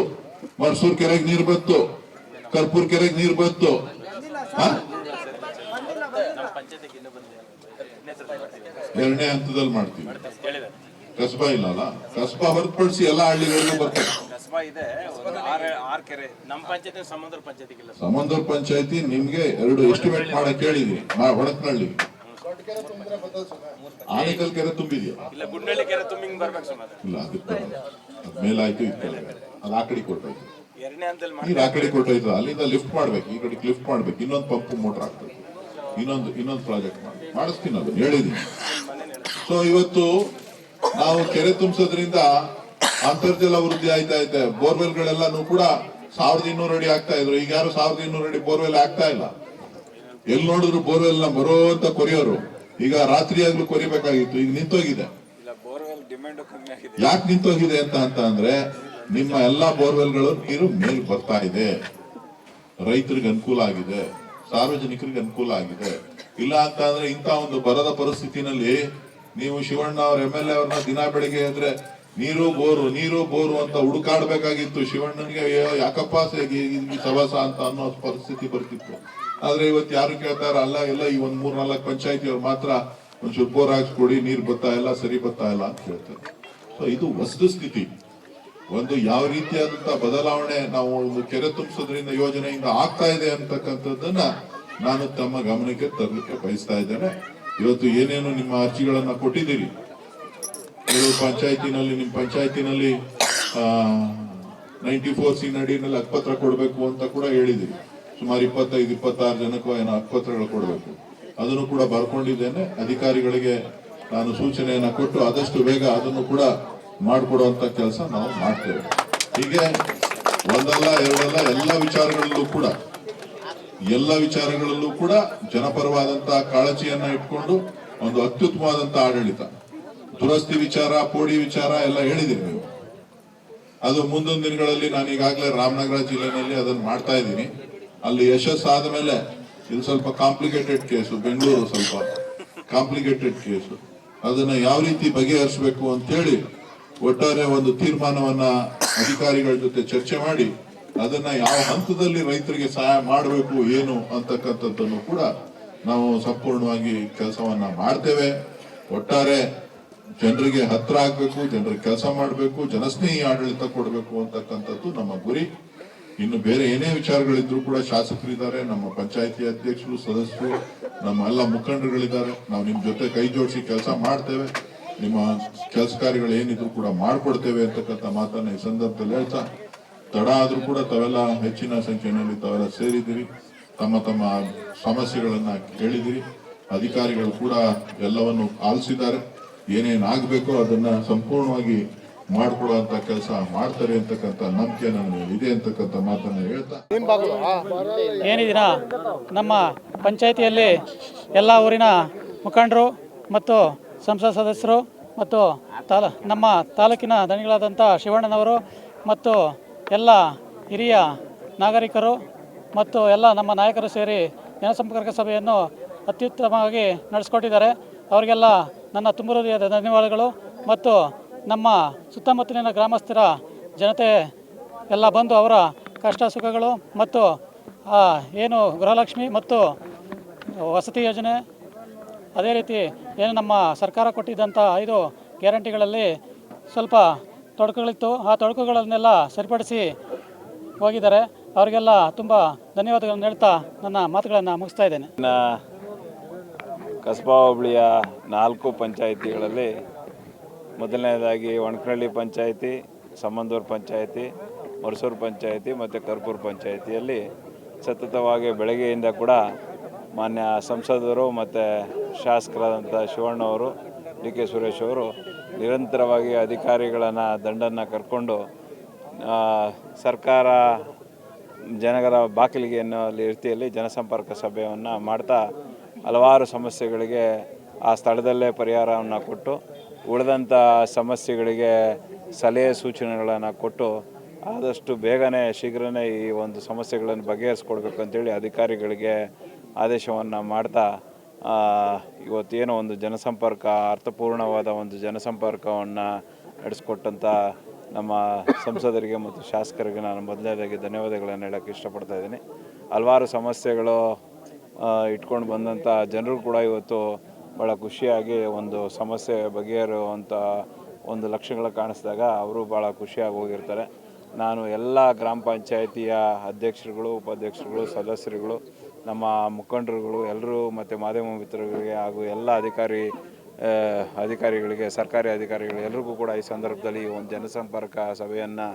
ಮರ್ಸೂರ್ ಕೆರೆಗೆ ನೀರು ಬತ್ತು, ಕರ್ಪೂರ್ ಕೆರೆಗೆ ನೀರು ಬತ್ತು ಹಾ? ನಮ್ಮ ಪಂಚಾಯತಿಗೆ ಇನ್ನೂ ಬಂದಿದೆ ಇನ್ನೇ ಸ್ವಲ್ಪ ಬರ್ತೀವಿ. ಎರಡನೇ ಹಂತದಲ್ಲಿ ಮಾಡ್ತೀವಿ. ಕಸಬಾ ಇಲ್ಲ ಅಲ್ಲ? ಕಸ್ಬಾ ಹೊರತುಪಡಿಸಿ ಎಲ್ಲ ಹಳ್ಳಿಗಳಿಗೂ ಬರ್ತದೆ. ಸಮುದ್ರ ಪಂಚಾಯತಿ ನಿಮ್ಗೆ ಎರಡು ಎಸ್ಟಿಮೇಟ್ ಮಾಡಕ್ ಹೇಳಿದೀನಿ ಒಡಕ್ನಳ್ಳಿ ಆನೇಕಲ್ ಕೆರೆ ತುಂಬಿದ್ಯಾ? ಇಲ್ಲ ಅದಕ್ಕೆ. ಮೇಲಾಯ್ತು ಇದು ಆ ಕಡೆ ಕೊಟ್ಟೋಯ್ತು. ಮಾಡಿ ನೀರ್ ಆ ಕಡೆ ಕೊಟ್ಟೋಯ್ತು. ಅಲ್ಲಿಂದ ಲಿಫ್ಟ್ ಮಾಡ್ಬೇಕು ಈ ಕಡೆ ಲಿಫ್ಟ್ ಮಾಡ್ಬೇಕು. ಇನ್ನೊಂದು ಪಂಪ್ ಮೋಟರ್ ಹಾಕ್ಬೇಕು. ಇನ್ನೊಂದು ಇನ್ನೊಂದು ಪ್ರಾಜೆಕ್ಟ್ ಮಾಡಿ ಮಾಡಿಸ್ತೀನಿ ಅದು ಹೇಳಿದ್ವಿ ಸೊ ಇವತ್ತು ನಾವು ಕೆರೆ ತುಂಬಿಸೋದ್ರಿಂದ ಅಂತರ್ಜಲ ವೃದ್ಧಿ ಆಯ್ತಾ ಐತೆ. ಬೋರ್ವೆಲ್ ಗಳೆಲ್ಲಾನು ಕೂಡ ಸಾವಿರದ ಇನ್ನೂರು ಅಡಿ ಆಗ್ತಾ ಇದ್ರು. ಈಗ ಯಾರು ಸಾವಿರದ ಇನ್ನೂರು ಅಡಿ ಬೋರ್ವೆಲ್ ಆಗ್ತಾ ಇಲ್ಲ? ಎಲ್ಲಿ ನೋಡಿದ್ರು ಬೋರ್ವೆಲ್ನ ಬರೋ ಅಂತ ಕೊರಿಯೋರು. ಈಗ ರಾತ್ರಿ ಆಗ್ಲೂ ಕೊರಿಬೇಕಾಗಿತ್ತು. ಈಗ ನಿಂತೋಗಿದೆ. ಬೋರ್ವೆಲ್ ಯಾಕೆ ನಿಂತೋಗಿದೆ ಅಂತ ಅಂತ ಅಂದ್ರೆ ನಿಮ್ಮ ಎಲ್ಲಾ ಬೋರ್ವೆಲ್ಗಳು ನೀರು ಮೇಲ್ ಬರ್ತಾ ಇದೆ. ರೈತರಿಗೆ ಅನುಕೂಲ ಆಗಿದೆ. ಸಾರ್ವಜನಿಕರಿಗೆ ಅನುಕೂಲ ಆಗಿದೆ. ಇಲ್ಲ ಅಂತ ಅಂದ್ರೆ ಇಂಥ ಒಂದು ಬರದ ಪರಿಸ್ಥಿತಿನಲ್ಲಿ ನೀವು ಶಿವಣ್ಣ ಅವ್ರ ಎಂ ಎಲ್ ಎ ಅವ್ರನ್ನ ದಿನ ಬೆಳಿಗ್ಗೆ ಅಂದ್ರೆ ನೀರು ಬೋರು ನೀರು ಬೋರು ಅಂತ ಹುಡುಕಾಡ್ಬೇಕಾಗಿತ್ತು. ಶಿವಣ್ಣನಿಗೆ ಯಾಕಪ್ಪ ಸ- ಈ- ಈ ಅಂತ ಅನ್ನೋ ಪರಿಸ್ಥಿತಿ ಬರ್ತಿತ್ತು. ಆದ್ರೆ ಇವತ್ತು ಯಾರು ಕೇಳ್ತಾರ ಅಲ್ಲ, ಎಲ್ಲ ಈ ಒಂದ್ ಮೂರ್ ನಾಲ್ಕು ಪಂಚಾಯತಿ ಅವ್ರು ಮಾತ್ರ ಒಂಚೂರು ಬೋರ್ ಹಾಕ್ಸ್ಕೊಡಿ, ನೀರ್ ಬರ್ತಾ ಇಲ್ಲ, ಸರಿ ಬರ್ತಾ ಇಲ್ಲ ಅಂತ ಹೇಳ್ತಾರೆ ಸೊ ಇದು ವಸ್ತುಸ್ಥಿತಿ ಒಂದು ಯಾವ ರೀತಿಯಾದಂತಹ ಬದಲಾವಣೆ ನಾವು ಒಂದು ಕೆರೆ ತುಂಬಿಸೋದ್ರಿಂದ ಯೋಜನೆಯಿಂದ ಆಗ್ತಾ ಇದೆ ಅಂತಕ್ಕಂಥದ್ದನ್ನ ನಾನು ತಮ್ಮ ಗಮನಕ್ಕೆ ತರಲಿಕ್ಕೆ ಬಯಸ್ತಾ ಇದ್ದೇನೆ. ಇವತ್ತು ಏನೇನು ನಿಮ್ಮ ಅರ್ಜಿಗಳನ್ನ ಕೊಟ್ಟಿದ್ದೀರಿ? ಕೆಲವು ಪಂಚಾಯತಿನಲ್ಲಿ, ನಿಮ್ಮ ಪಂಚಾಯತಿನಲ್ಲಿ ನೈಂಟಿ ಫೋರ್ ಸಿ ನಡಿನಲ್ಲಿ ಹಕ್ಪತ್ರ ಕೊಡಬೇಕು ಅಂತ ಕೂಡ ಹೇಳಿದಿರಿ ಸುಮಾರು ಇಪ್ಪತ್ತೈದು, ಇಪ್ಪತ್ತಾರು ಜನಕ್ಕೂ ಏನೋ ಹಕ್ಪತ್ರಗಳು ಕೊಡಬೇಕು. ಅದನ್ನು ಕೂಡ ಬರ್ಕೊಂಡಿದ್ದೇನೆ. ಅಧಿಕಾರಿಗಳಿಗೆ ನಾನು ಸೂಚನೆಯನ್ನ ಕೊಟ್ಟು ಆದಷ್ಟು ಬೇಗ ಅದನ್ನು ಕೂಡ ಮಾಡಿಕೊಡುವಂತ ಕೆಲಸ ನಾವು ಮಾಡ್ತೇವೆ. ಹೀಗೆ ಒಂದಲ್ಲ, ಎರಡಲ್ಲ ಎಲ್ಲ ವಿಚಾರಗಳಲ್ಲೂ ಕೂಡ, ಎಲ್ಲ ವಿಚಾರಗಳಲ್ಲೂ ಕೂಡ ಜನಪರವಾದಂತಹ ಕಾಳಜಿಯನ್ನ ಇಟ್ಕೊಂಡು ಒಂದು ಅತ್ಯುತ್ತಮವಾದಂತಹ ಆಡಳಿತ, ದುರಸ್ತಿ ವಿಚಾರ, ಪೋಡಿ ವಿಚಾರ ಎಲ್ಲ ಹೇಳಿದ್ದೀನಿ ನೀವು. ಅದು ಮುಂದಿನ ದಿನಗಳಲ್ಲಿ ನಾನು ಈಗಾಗಲೇ ರಾಮನಗರ ಜಿಲ್ಲೆನಲ್ಲಿ ಅದನ್ನು ಮಾಡ್ತಾ ಇದ್ದೀನಿ. ಅಲ್ಲಿ ಯಶಸ್ಸಾದ ಮೇಲೆ ಇದು ಸ್ವಲ್ಪ ಕಾಂಪ್ಲಿಕೇಟೆಡ್ ಕೇಸು, ಬೆಂಗಳೂರು ಸ್ವಲ್ಪ ಕಾಂಪ್ಲಿಕೇಟೆಡ್ ಕೇಸು. ಅದನ್ನ ಯಾವ ರೀತಿ ಬಗೆಹರಿಸಬೇಕು ಅಂತ ಹೇಳಿ ಒಟ್ಟಾರೆ ಒಂದು ತೀರ್ಮಾನವನ್ನ ಅಧಿಕಾರಿಗಳ ಜೊತೆ ಚರ್ಚೆ ಮಾಡಿ ಅದನ್ನ ಯಾವ ಹಂತದಲ್ಲಿ ರೈತರಿಗೆ ಸಹಾಯ ಮಾಡಬೇಕು, ಏನು ಅಂತಕ್ಕಂಥದ್ದನ್ನು ಕೂಡ ನಾವು ಸಂಪೂರ್ಣವಾಗಿ ಕೆಲಸವನ್ನ ಮಾಡ್ತೇವೆ. ಒಟ್ಟಾರೆ ಜನರಿಗೆ ಹತ್ರ ಆಗ್ಬೇಕು, ಜನರಿಗೆ ಕೆಲಸ ಮಾಡಬೇಕು, ಜನಸ್ನೇಹಿ ಆಡಳಿತ ಕೊಡಬೇಕು ಅಂತಕ್ಕಂಥದ್ದು ನಮ್ಮ ಗುರಿ. ಇನ್ನು ಬೇರೆ ಏನೇ ವಿಚಾರಗಳಿದ್ರು ಕೂಡ ಶಾಸಕರಿದ್ದಾರೆ, ನಮ್ಮ ಪಂಚಾಯತಿ ಅಧ್ಯಕ್ಷರು, ಸದಸ್ಯರು, ನಮ್ಮ ಎಲ್ಲ ಮುಖಂಡರುಗಳಿದ್ದಾರೆ. ನಾವು ನಿಮ್ಮ ಜೊತೆ ಕೈ ಜೋಡಿಸಿ ಕೆಲಸ ಮಾಡ್ತೇವೆ. ನಿಮ್ಮ ಕೆಲಸ ಕಾರ್ಯಗಳು ಏನಿದ್ರು ಕೂಡ ಮಾಡ್ಕೊಡ್ತೇವೆ ಅಂತಕ್ಕಂಥ ಮಾತನ್ನ ಈ ಸಂದರ್ಭದಲ್ಲಿ ಹೇಳ್ತಾ, ತಡ ಆದ್ರೂ ಕೂಡ ತಾವೆಲ್ಲ ಹೆಚ್ಚಿನ ಸಂಖ್ಯೆಯಲ್ಲಿ ತಾವೆಲ್ಲ ಸೇರಿದಿರಿ ತಮ್ಮ ತಮ್ಮ ಸಮಸ್ಯೆಗಳನ್ನ ಕೇಳಿದಿರಿ ಅಧಿಕಾರಿಗಳು ಕೂಡ ಎಲ್ಲವನ್ನು ಆಲಿಸಿದ್ದಾರೆ, ಏನೇನು ಆಗ್ಬೇಕೋ ಅದನ್ನ ಸಂಪೂರ್ಣವಾಗಿ ಮಾಡ್ಕೊಡುವಂತ ಕೆಲಸ ಮಾಡ್ತಾರೆ ಅಂತಕ್ಕಂಥ ನಂಬಿಕೆ ನನಗೆ ಇದೆ ಅಂತಕ್ಕಂಥ ಮಾತನ್ನ ಹೇಳ್ತಾ. ಏನಿದಿನ ನಮ್ಮ ಪಂಚಾಯತಿಯಲ್ಲಿ ಎಲ್ಲ ಊರಿನ ಮುಖಂಡರು ಮತ್ತು ಸಂಸತ್ ಸದಸ್ಯರು ಮತ್ತು ತಾಲ ನಮ್ಮ ತಾಲೂಕಿನ ದಣಿಗಳಾದಂಥ ಶಿವಣ್ಣನವರು ಮತ್ತು ಎಲ್ಲ ಹಿರಿಯ ನಾಗರಿಕರು ಮತ್ತು ಎಲ್ಲ ನಮ್ಮ ನಾಯಕರು ಸೇರಿ ಜನಸಂಪರ್ಕ ಸಭೆಯನ್ನು ಅತ್ಯುತ್ತಮವಾಗಿ ನಡೆಸ್ಕೊಟ್ಟಿದ್ದಾರೆ. ಅವರಿಗೆಲ್ಲ ನನ್ನ ತುಂಬ ಹೃದಯದ ಧನ್ಯವಾದಗಳು ಮತ್ತು ನಮ್ಮ ಸುತ್ತಮುತ್ತಲಿನ ಗ್ರಾಮಸ್ಥರ ಜನತೆ ಎಲ್ಲ ಬಂದು ಅವರ ಕಷ್ಟ ಸುಖಗಳು ಮತ್ತು ಏನು ಗೃಹಲಕ್ಷ್ಮಿ ಮತ್ತು ವಸತಿ ಯೋಜನೆ ಅದೇ ರೀತಿ ಏನು ನಮ್ಮ ಸರ್ಕಾರ ಕೊಟ್ಟಿದ್ದಂಥ ಐದು ಗ್ಯಾರಂಟಿಗಳಲ್ಲಿ ಸ್ವಲ್ಪ ತೊಡಕುಗಳಿತ್ತು. ಆ ತೊಡಕುಗಳನ್ನೆಲ್ಲ ಸರಿಪಡಿಸಿ ಹೋಗಿದ್ದಾರೆ. ಅವರಿಗೆಲ್ಲ ತುಂಬ ಧನ್ಯವಾದಗಳನ್ನು ಹೇಳ್ತಾ ನನ್ನ ಮಾತುಗಳನ್ನು ಮುಗಿಸ್ತಾ ಇದ್ದೇನೆ. ಕಸಬಾ ಹೋಬಳಿಯ ನಾಲ್ಕು ಪಂಚಾಯಿತಿಗಳಲ್ಲಿ ಮೊದಲನೇದಾಗಿ ಒಣಕನಹಳ್ಳಿ ಪಂಚಾಯಿತಿ ಸಂಬಂಧೂರು ಪಂಚಾಯಿತಿ ಮರಸೂರು ಪಂಚಾಯಿತಿ ಮತ್ತು ಕರ್ಪೂರ್ ಪಂಚಾಯಿತಿಯಲ್ಲಿ ಸತತವಾಗಿ ಬೆಳಗ್ಗೆಯಿಂದ ಕೂಡ ಮಾನ್ಯ ಸಂಸದರು ಮತ್ತು ಶಾಸಕರಾದಂಥ ಶಿವಣ್ಣವರು ಡಿ ಕೆ ಸುರೇಶ್ ಅವರು ನಿರಂತರವಾಗಿ ಅಧಿಕಾರಿಗಳನ್ನು, ದಂಡನ್ನು ಕರ್ಕೊಂಡು ಸರ್ಕಾರ ಜನಗರ ಬಾಗಿಲಿಗೆ ಅನ್ನೋ ರೀತಿಯಲ್ಲಿ ಜನಸಂಪರ್ಕ ಸಭೆಯನ್ನು ಮಾಡ್ತಾ ಹಲವಾರು ಸಮಸ್ಯೆಗಳಿಗೆ ಆ ಸ್ಥಳದಲ್ಲೇ ಪರಿಹಾರವನ್ನು ಕೊಟ್ಟು ಉಳಿದಂಥ ಸಮಸ್ಯೆಗಳಿಗೆ ಸಲಹೆ ಸೂಚನೆಗಳನ್ನು ಕೊಟ್ಟು, ಆದಷ್ಟು ಬೇಗನೆ ಶೀಘ್ರನೇ ಈ ಒಂದು ಸಮಸ್ಯೆಗಳನ್ನು ಬಗೆಹರಿಸ್ಕೊಡ್ಬೇಕು ಅಂತೇಳಿ ಅಧಿಕಾರಿಗಳಿಗೆ ಆದೇಶವನ್ನು ಮಾಡ್ತಾ ಇವತ್ತೇನೋ ಒಂದು ಜನಸಂಪರ್ಕ, ಅರ್ಥಪೂರ್ಣವಾದ ಒಂದು ಜನಸಂಪರ್ಕವನ್ನು ನಡೆಸ್ಕೊಟ್ಟಂಥ ನಮ್ಮ ಸಂಸದರಿಗೆ ಮತ್ತು ಶಾಸಕರಿಗೆ ನಾನು ಮೊದಲನೇದಾಗಿ ಧನ್ಯವಾದಗಳನ್ನು ಹೇಳೋಕ್ಕೆ ಇಷ್ಟಪಡ್ತಾ ಇದ್ದೀನಿ. ಹಲವಾರು ಸಮಸ್ಯೆಗಳು ಇಟ್ಕೊಂಡು ಬಂದಂಥ ಜನರು ಕೂಡ ಇವತ್ತು ಭಾಳ ಖುಷಿಯಾಗಿ ಒಂದು ಸಮಸ್ಯೆ ಬಗೆಹರುವಂಥ ಒಂದು ಲಕ್ಷಣಗಳು ಕಾಣಿಸಿದಾಗ ಅವರು ಭಾಳ ಖುಷಿಯಾಗಿ ಹೋಗಿರ್ತಾರೆ. ನಾನು ಎಲ್ಲ ಗ್ರಾಮ ಪಂಚಾಯಿತಿಯ ಅಧ್ಯಕ್ಷರುಗಳು, ಉಪಾಧ್ಯಕ್ಷರುಗಳು, ಸದಸ್ಯರುಗಳು ನಮ್ಮ ಮುಖಂಡರುಗಳು ಎಲ್ಲರೂ ಮತ್ತು ಮಾಧ್ಯಮ ಮಿತ್ರರಿಗೆ ಹಾಗೂ ಎಲ್ಲ ಅಧಿಕಾರಿ ಅಧಿಕಾರಿಗಳಿಗೆ, ಸರ್ಕಾರಿ ಅಧಿಕಾರಿಗಳು ಎಲ್ರಿಗೂ ಕೂಡ ಈ ಸಂದರ್ಭದಲ್ಲಿ ಒಂದು ಜನಸಂಪರ್ಕ ಸಭೆಯನ್ನು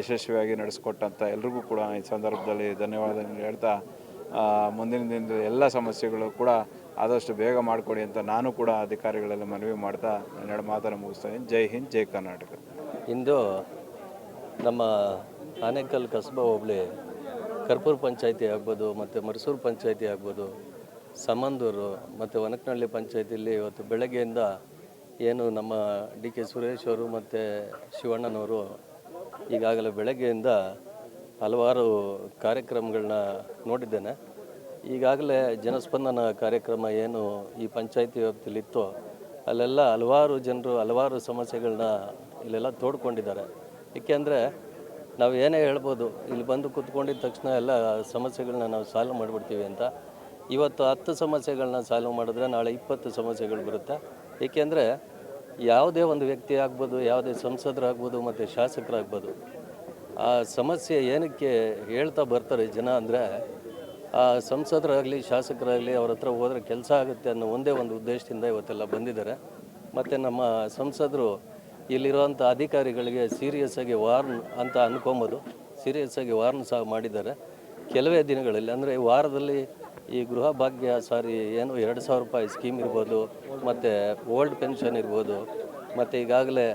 ಯಶಸ್ವಿಯಾಗಿ ನಡೆಸಿಕೊಟ್ಟಂಥ ಎಲ್ರಿಗೂ ಕೂಡ ಈ ಸಂದರ್ಭದಲ್ಲಿ ಧನ್ಯವಾದಗಳನ್ನು ಹೇಳ್ತಾ ಮುಂದಿನ ದಿನದ ಎಲ್ಲ ಸಮಸ್ಯೆಗಳು ಕೂಡ ಆದಷ್ಟು ಬೇಗ ಮಾಡಿಕೊಡಿ ಅಂತ ನಾನು ಕೂಡ ಅಧಿಕಾರಿಗಳಲ್ಲಿ ಮನವಿ ಮಾಡ್ತಾ ಎರಡು ಮಾತನ್ನು ಮುಗಿಸ್ತೇನೆ ಜೈ ಹಿಂದ್, ಜೈ ಕರ್ನಾಟಕ. ಇಂದು ನಮ್ಮ ಆನೇಕಲ್ ಕಸಬಾ ಹೋಬಳಿ ಕರ್ಪೂರ್ ಪಂಚಾಯಿತಿ ಆಗ್ಬೋದು, ಮತ್ತು ಮರಸೂರು ಪಂಚಾಯಿತಿ ಆಗ್ಬೋದು, ಸಮಂದೂರು, ಮತ್ತು ಒನಕನಹಳ್ಳಿ ಪಂಚಾಯತಿಯಲ್ಲಿ ಇವತ್ತು ಬೆಳಗ್ಗೆಯಿಂದ ಏನು ನಮ್ಮ ಡಿ ಕೆ ಸುರೇಶ್ ಅವರು ಮತ್ತು ಶಿವಣ್ಣನವರು ಈಗಾಗಲೇ ಬೆಳಗ್ಗೆಯಿಂದ ಹಲವಾರು ಕಾರ್ಯಕ್ರಮಗಳನ್ನ ನೋಡಿದ್ದೇನೆ. ಈಗಾಗಲೇ ಜನಸ್ಪಂದನ ಕಾರ್ಯಕ್ರಮ ಏನು ಈ ಪಂಚಾಯತಿ ವ್ಯಾಪ್ತಿಯಲ್ಲಿತ್ತು ಅಲ್ಲೆಲ್ಲ ಹಲವಾರು ಜನರು ಹಲವಾರು ಸಮಸ್ಯೆಗಳನ್ನ ಇಲ್ಲೆಲ್ಲ ತೋಡ್ಕೊಂಡಿದ್ದಾರೆ. ಏಕೆಂದರೆ ನಾವು ಏನೇ ಹೇಳ್ಬೋದು, ಇಲ್ಲಿ ಬಂದು ಕೂತ್ಕೊಂಡಿದ್ದ ತಕ್ಷಣ ಎಲ್ಲ ಸಮಸ್ಯೆಗಳನ್ನ ನಾವು ಸಾಲ್ವ್ ಮಾಡಿಬಿಡ್ತೀವಿ ಅಂತ. ಇವತ್ತು ಹತ್ತು ಸಮಸ್ಯೆಗಳನ್ನ ಸಾಲ್ವ್ ಮಾಡಿದ್ರೆ ನಾಳೆ ಇಪ್ಪತ್ತು ಸಮಸ್ಯೆಗಳು ಬರುತ್ತೆ. ಏಕೆಂದರೆ ಯಾವುದೇ ಒಂದು ವ್ಯಕ್ತಿ ಆಗ್ಬೋದು, ಯಾವುದೇ ಸಂಸದರಾಗ್ಬೋದು ಮತ್ತು ಶಾಸಕರಾಗ್ಬೋದು ಆ ಸಮಸ್ಯೆ ಏನಕ್ಕೆ ಹೇಳ್ತಾ ಬರ್ತಾರೆ ಜನ ಅಂದರೆ, ಆ ಸಂಸದರಾಗಲಿ, ಶಾಸಕರಾಗಲಿ ಅವ್ರ ಹತ್ರ ಹೋದರೆ ಕೆಲಸ ಆಗುತ್ತೆ ಅನ್ನೋ ಒಂದೇ ಒಂದು ಉದ್ದೇಶದಿಂದ ಇವತ್ತೆಲ್ಲ ಬಂದಿದ್ದಾರೆ. ಮತ್ತು ನಮ್ಮ ಸಂಸದರು ಇಲ್ಲಿರುವಂಥ ಅಧಿಕಾರಿಗಳಿಗೆ ಸೀರಿಯಸ್ ಆಗಿ ವಾರ್ನ್ ಅಂತ ಅನ್ಕೊಂಬೋದು. ಸೀರಿಯಸ್ ಆಗಿ ವಾರ್ನ್ ಸಹ ಮಾಡಿದ್ದಾರೆ. ಕೆಲವೇ ದಿನಗಳಲ್ಲಿ, ಅಂದರೆ ವಾರದಲ್ಲಿ ಈ ಗೃಹ ಭಾಗ್ಯ ಸಾರಿ ಏನು ಎರಡು ಸಾವಿರ ರೂಪಾಯಿ ಸ್ಕೀಮ್ ಇರ್ಬೋದು, ಮತ್ತು ಓಲ್ಡ್ ಪೆನ್ಷನ್ ಇರ್ಬೋದು, ಮತ್ತು ಈಗಾಗಲೇ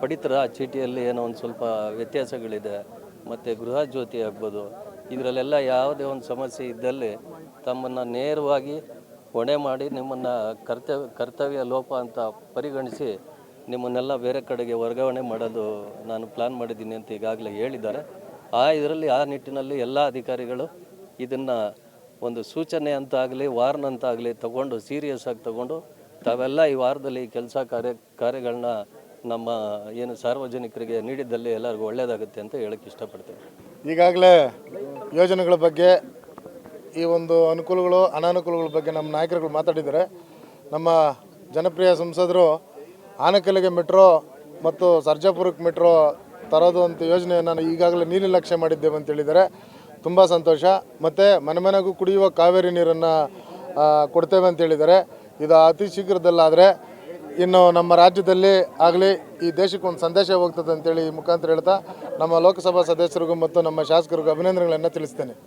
ಪಡಿತರ ಚೀಟಿಯಲ್ಲಿ ಏನೋ ಒಂದು ಸ್ವಲ್ಪ ವ್ಯತ್ಯಾಸಗಳಿದೆ, ಮತ್ತು ಗೃಹ ಜ್ಯೋತಿ ಆಗ್ಬೋದು, ಇದರಲ್ಲೆಲ್ಲ ಯಾವುದೇ ಒಂದು ಸಮಸ್ಯೆ ಇದ್ದಲ್ಲಿ ತಮ್ಮನ್ನು ನೇರವಾಗಿ ಹೊಣೆ ಮಾಡಿ ನಿಮ್ಮನ್ನು ಕರ್ತವ್ಯ ಕರ್ತವ್ಯ ಲೋಪ ಅಂತ ಪರಿಗಣಿಸಿ ನಿಮ್ಮನ್ನೆಲ್ಲ ಬೇರೆ ಕಡೆಗೆ ವರ್ಗಾವಣೆ ಮಾಡೋದು ನಾನು ಪ್ಲಾನ್ ಮಾಡಿದ್ದೀನಿ ಅಂತ ಈಗಾಗಲೇ ಹೇಳಿದ್ದಾರೆ. ಆ ಇದರಲ್ಲಿ ಆ ನಿಟ್ಟಿನಲ್ಲಿ ಎಲ್ಲ ಅಧಿಕಾರಿಗಳು ಇದನ್ನು ಒಂದು ಸೂಚನೆ ಅಂತ ಆಗಲಿ ವಾರ್ನ್ ಅಂತ ಆಗಲಿ ತಗೊಂಡು ಸೀರಿಯಸ್ ಆಗಿ ತಗೊಂಡು, ತಾವೆಲ್ಲ ಈ ವಾರದಲ್ಲಿ ಕೆಲಸ ಕಾರ್ಯ, ಕಾರ್ಯಗಳನ್ನ ನಮ್ಮ ಏನು ಸಾರ್ವಜನಿಕರಿಗೆ ನೀಡಿದ್ದಲ್ಲಿ ಎಲ್ಲರಿಗೂ ಒಳ್ಳೆಯದಾಗುತ್ತೆ ಅಂತ ಹೇಳಕ್ಕೆ ಇಷ್ಟಪಡ್ತೀನಿ. ಈಗಾಗಲೇ ಯೋಜನೆಗಳ ಬಗ್ಗೆ ಈ ಒಂದು ಅನುಕೂಲಗಳು, ಅನಾನುಕೂಲಗಳ ಬಗ್ಗೆ ನಮ್ಮ ನಾಯಕರುಗಳು ಮಾತಾಡಿದ್ದಾರೆ. ನಮ್ಮ ಜನಪ್ರಿಯ ಸಂಸದರು ಆನಕಲ್ಲಿಗೆ ಮೆಟ್ರೋ ಮತ್ತು ಸರ್ಜಾಪುರಕ್ಕೆ ಮೆಟ್ರೋ ತರೋದು ಅಂತ ಯೋಜನೆಯನ್ನು ಈಗಾಗಲೇ ನೀಲಿ ಲಕ್ಷ್ಯ ಮಾಡಿದ್ದೇವೆ ಅಂತ ಹೇಳಿದರೆ ತುಂಬ ಸಂತೋಷ. ಮತ್ತು ಮನೆ ಮನೆಗೂ ಕುಡಿಯುವ ಕಾವೇರಿ ನೀರನ್ನು ಕೊಡ್ತೇವೆ ಅಂತ ಹೇಳಿದರೆ ಇದು ಅತಿ ಶೀಘ್ರದಲ್ಲಾದರೆ ಇನ್ನು ನಮ್ಮ ರಾಜ್ಯದಲ್ಲಿ ಆಗಲಿ ಈ ದೇಶಕ್ಕೆ ಒಂದು ಸಂದೇಶ ಹೋಗ್ತದೆ ಅಂತೇಳಿ ಈ ಮುಖಾಂತರ ಹೇಳ್ತಾ ನಮ್ಮ ಲೋಕಸಭಾ ಸದಸ್ಯರಿಗೂ ಮತ್ತು ನಮ್ಮ ಶಾಸಕರಿಗೂ ಅಭಿನಂದನೆಗಳನ್ನು ತಿಳಿಸ್ತೇನೆ.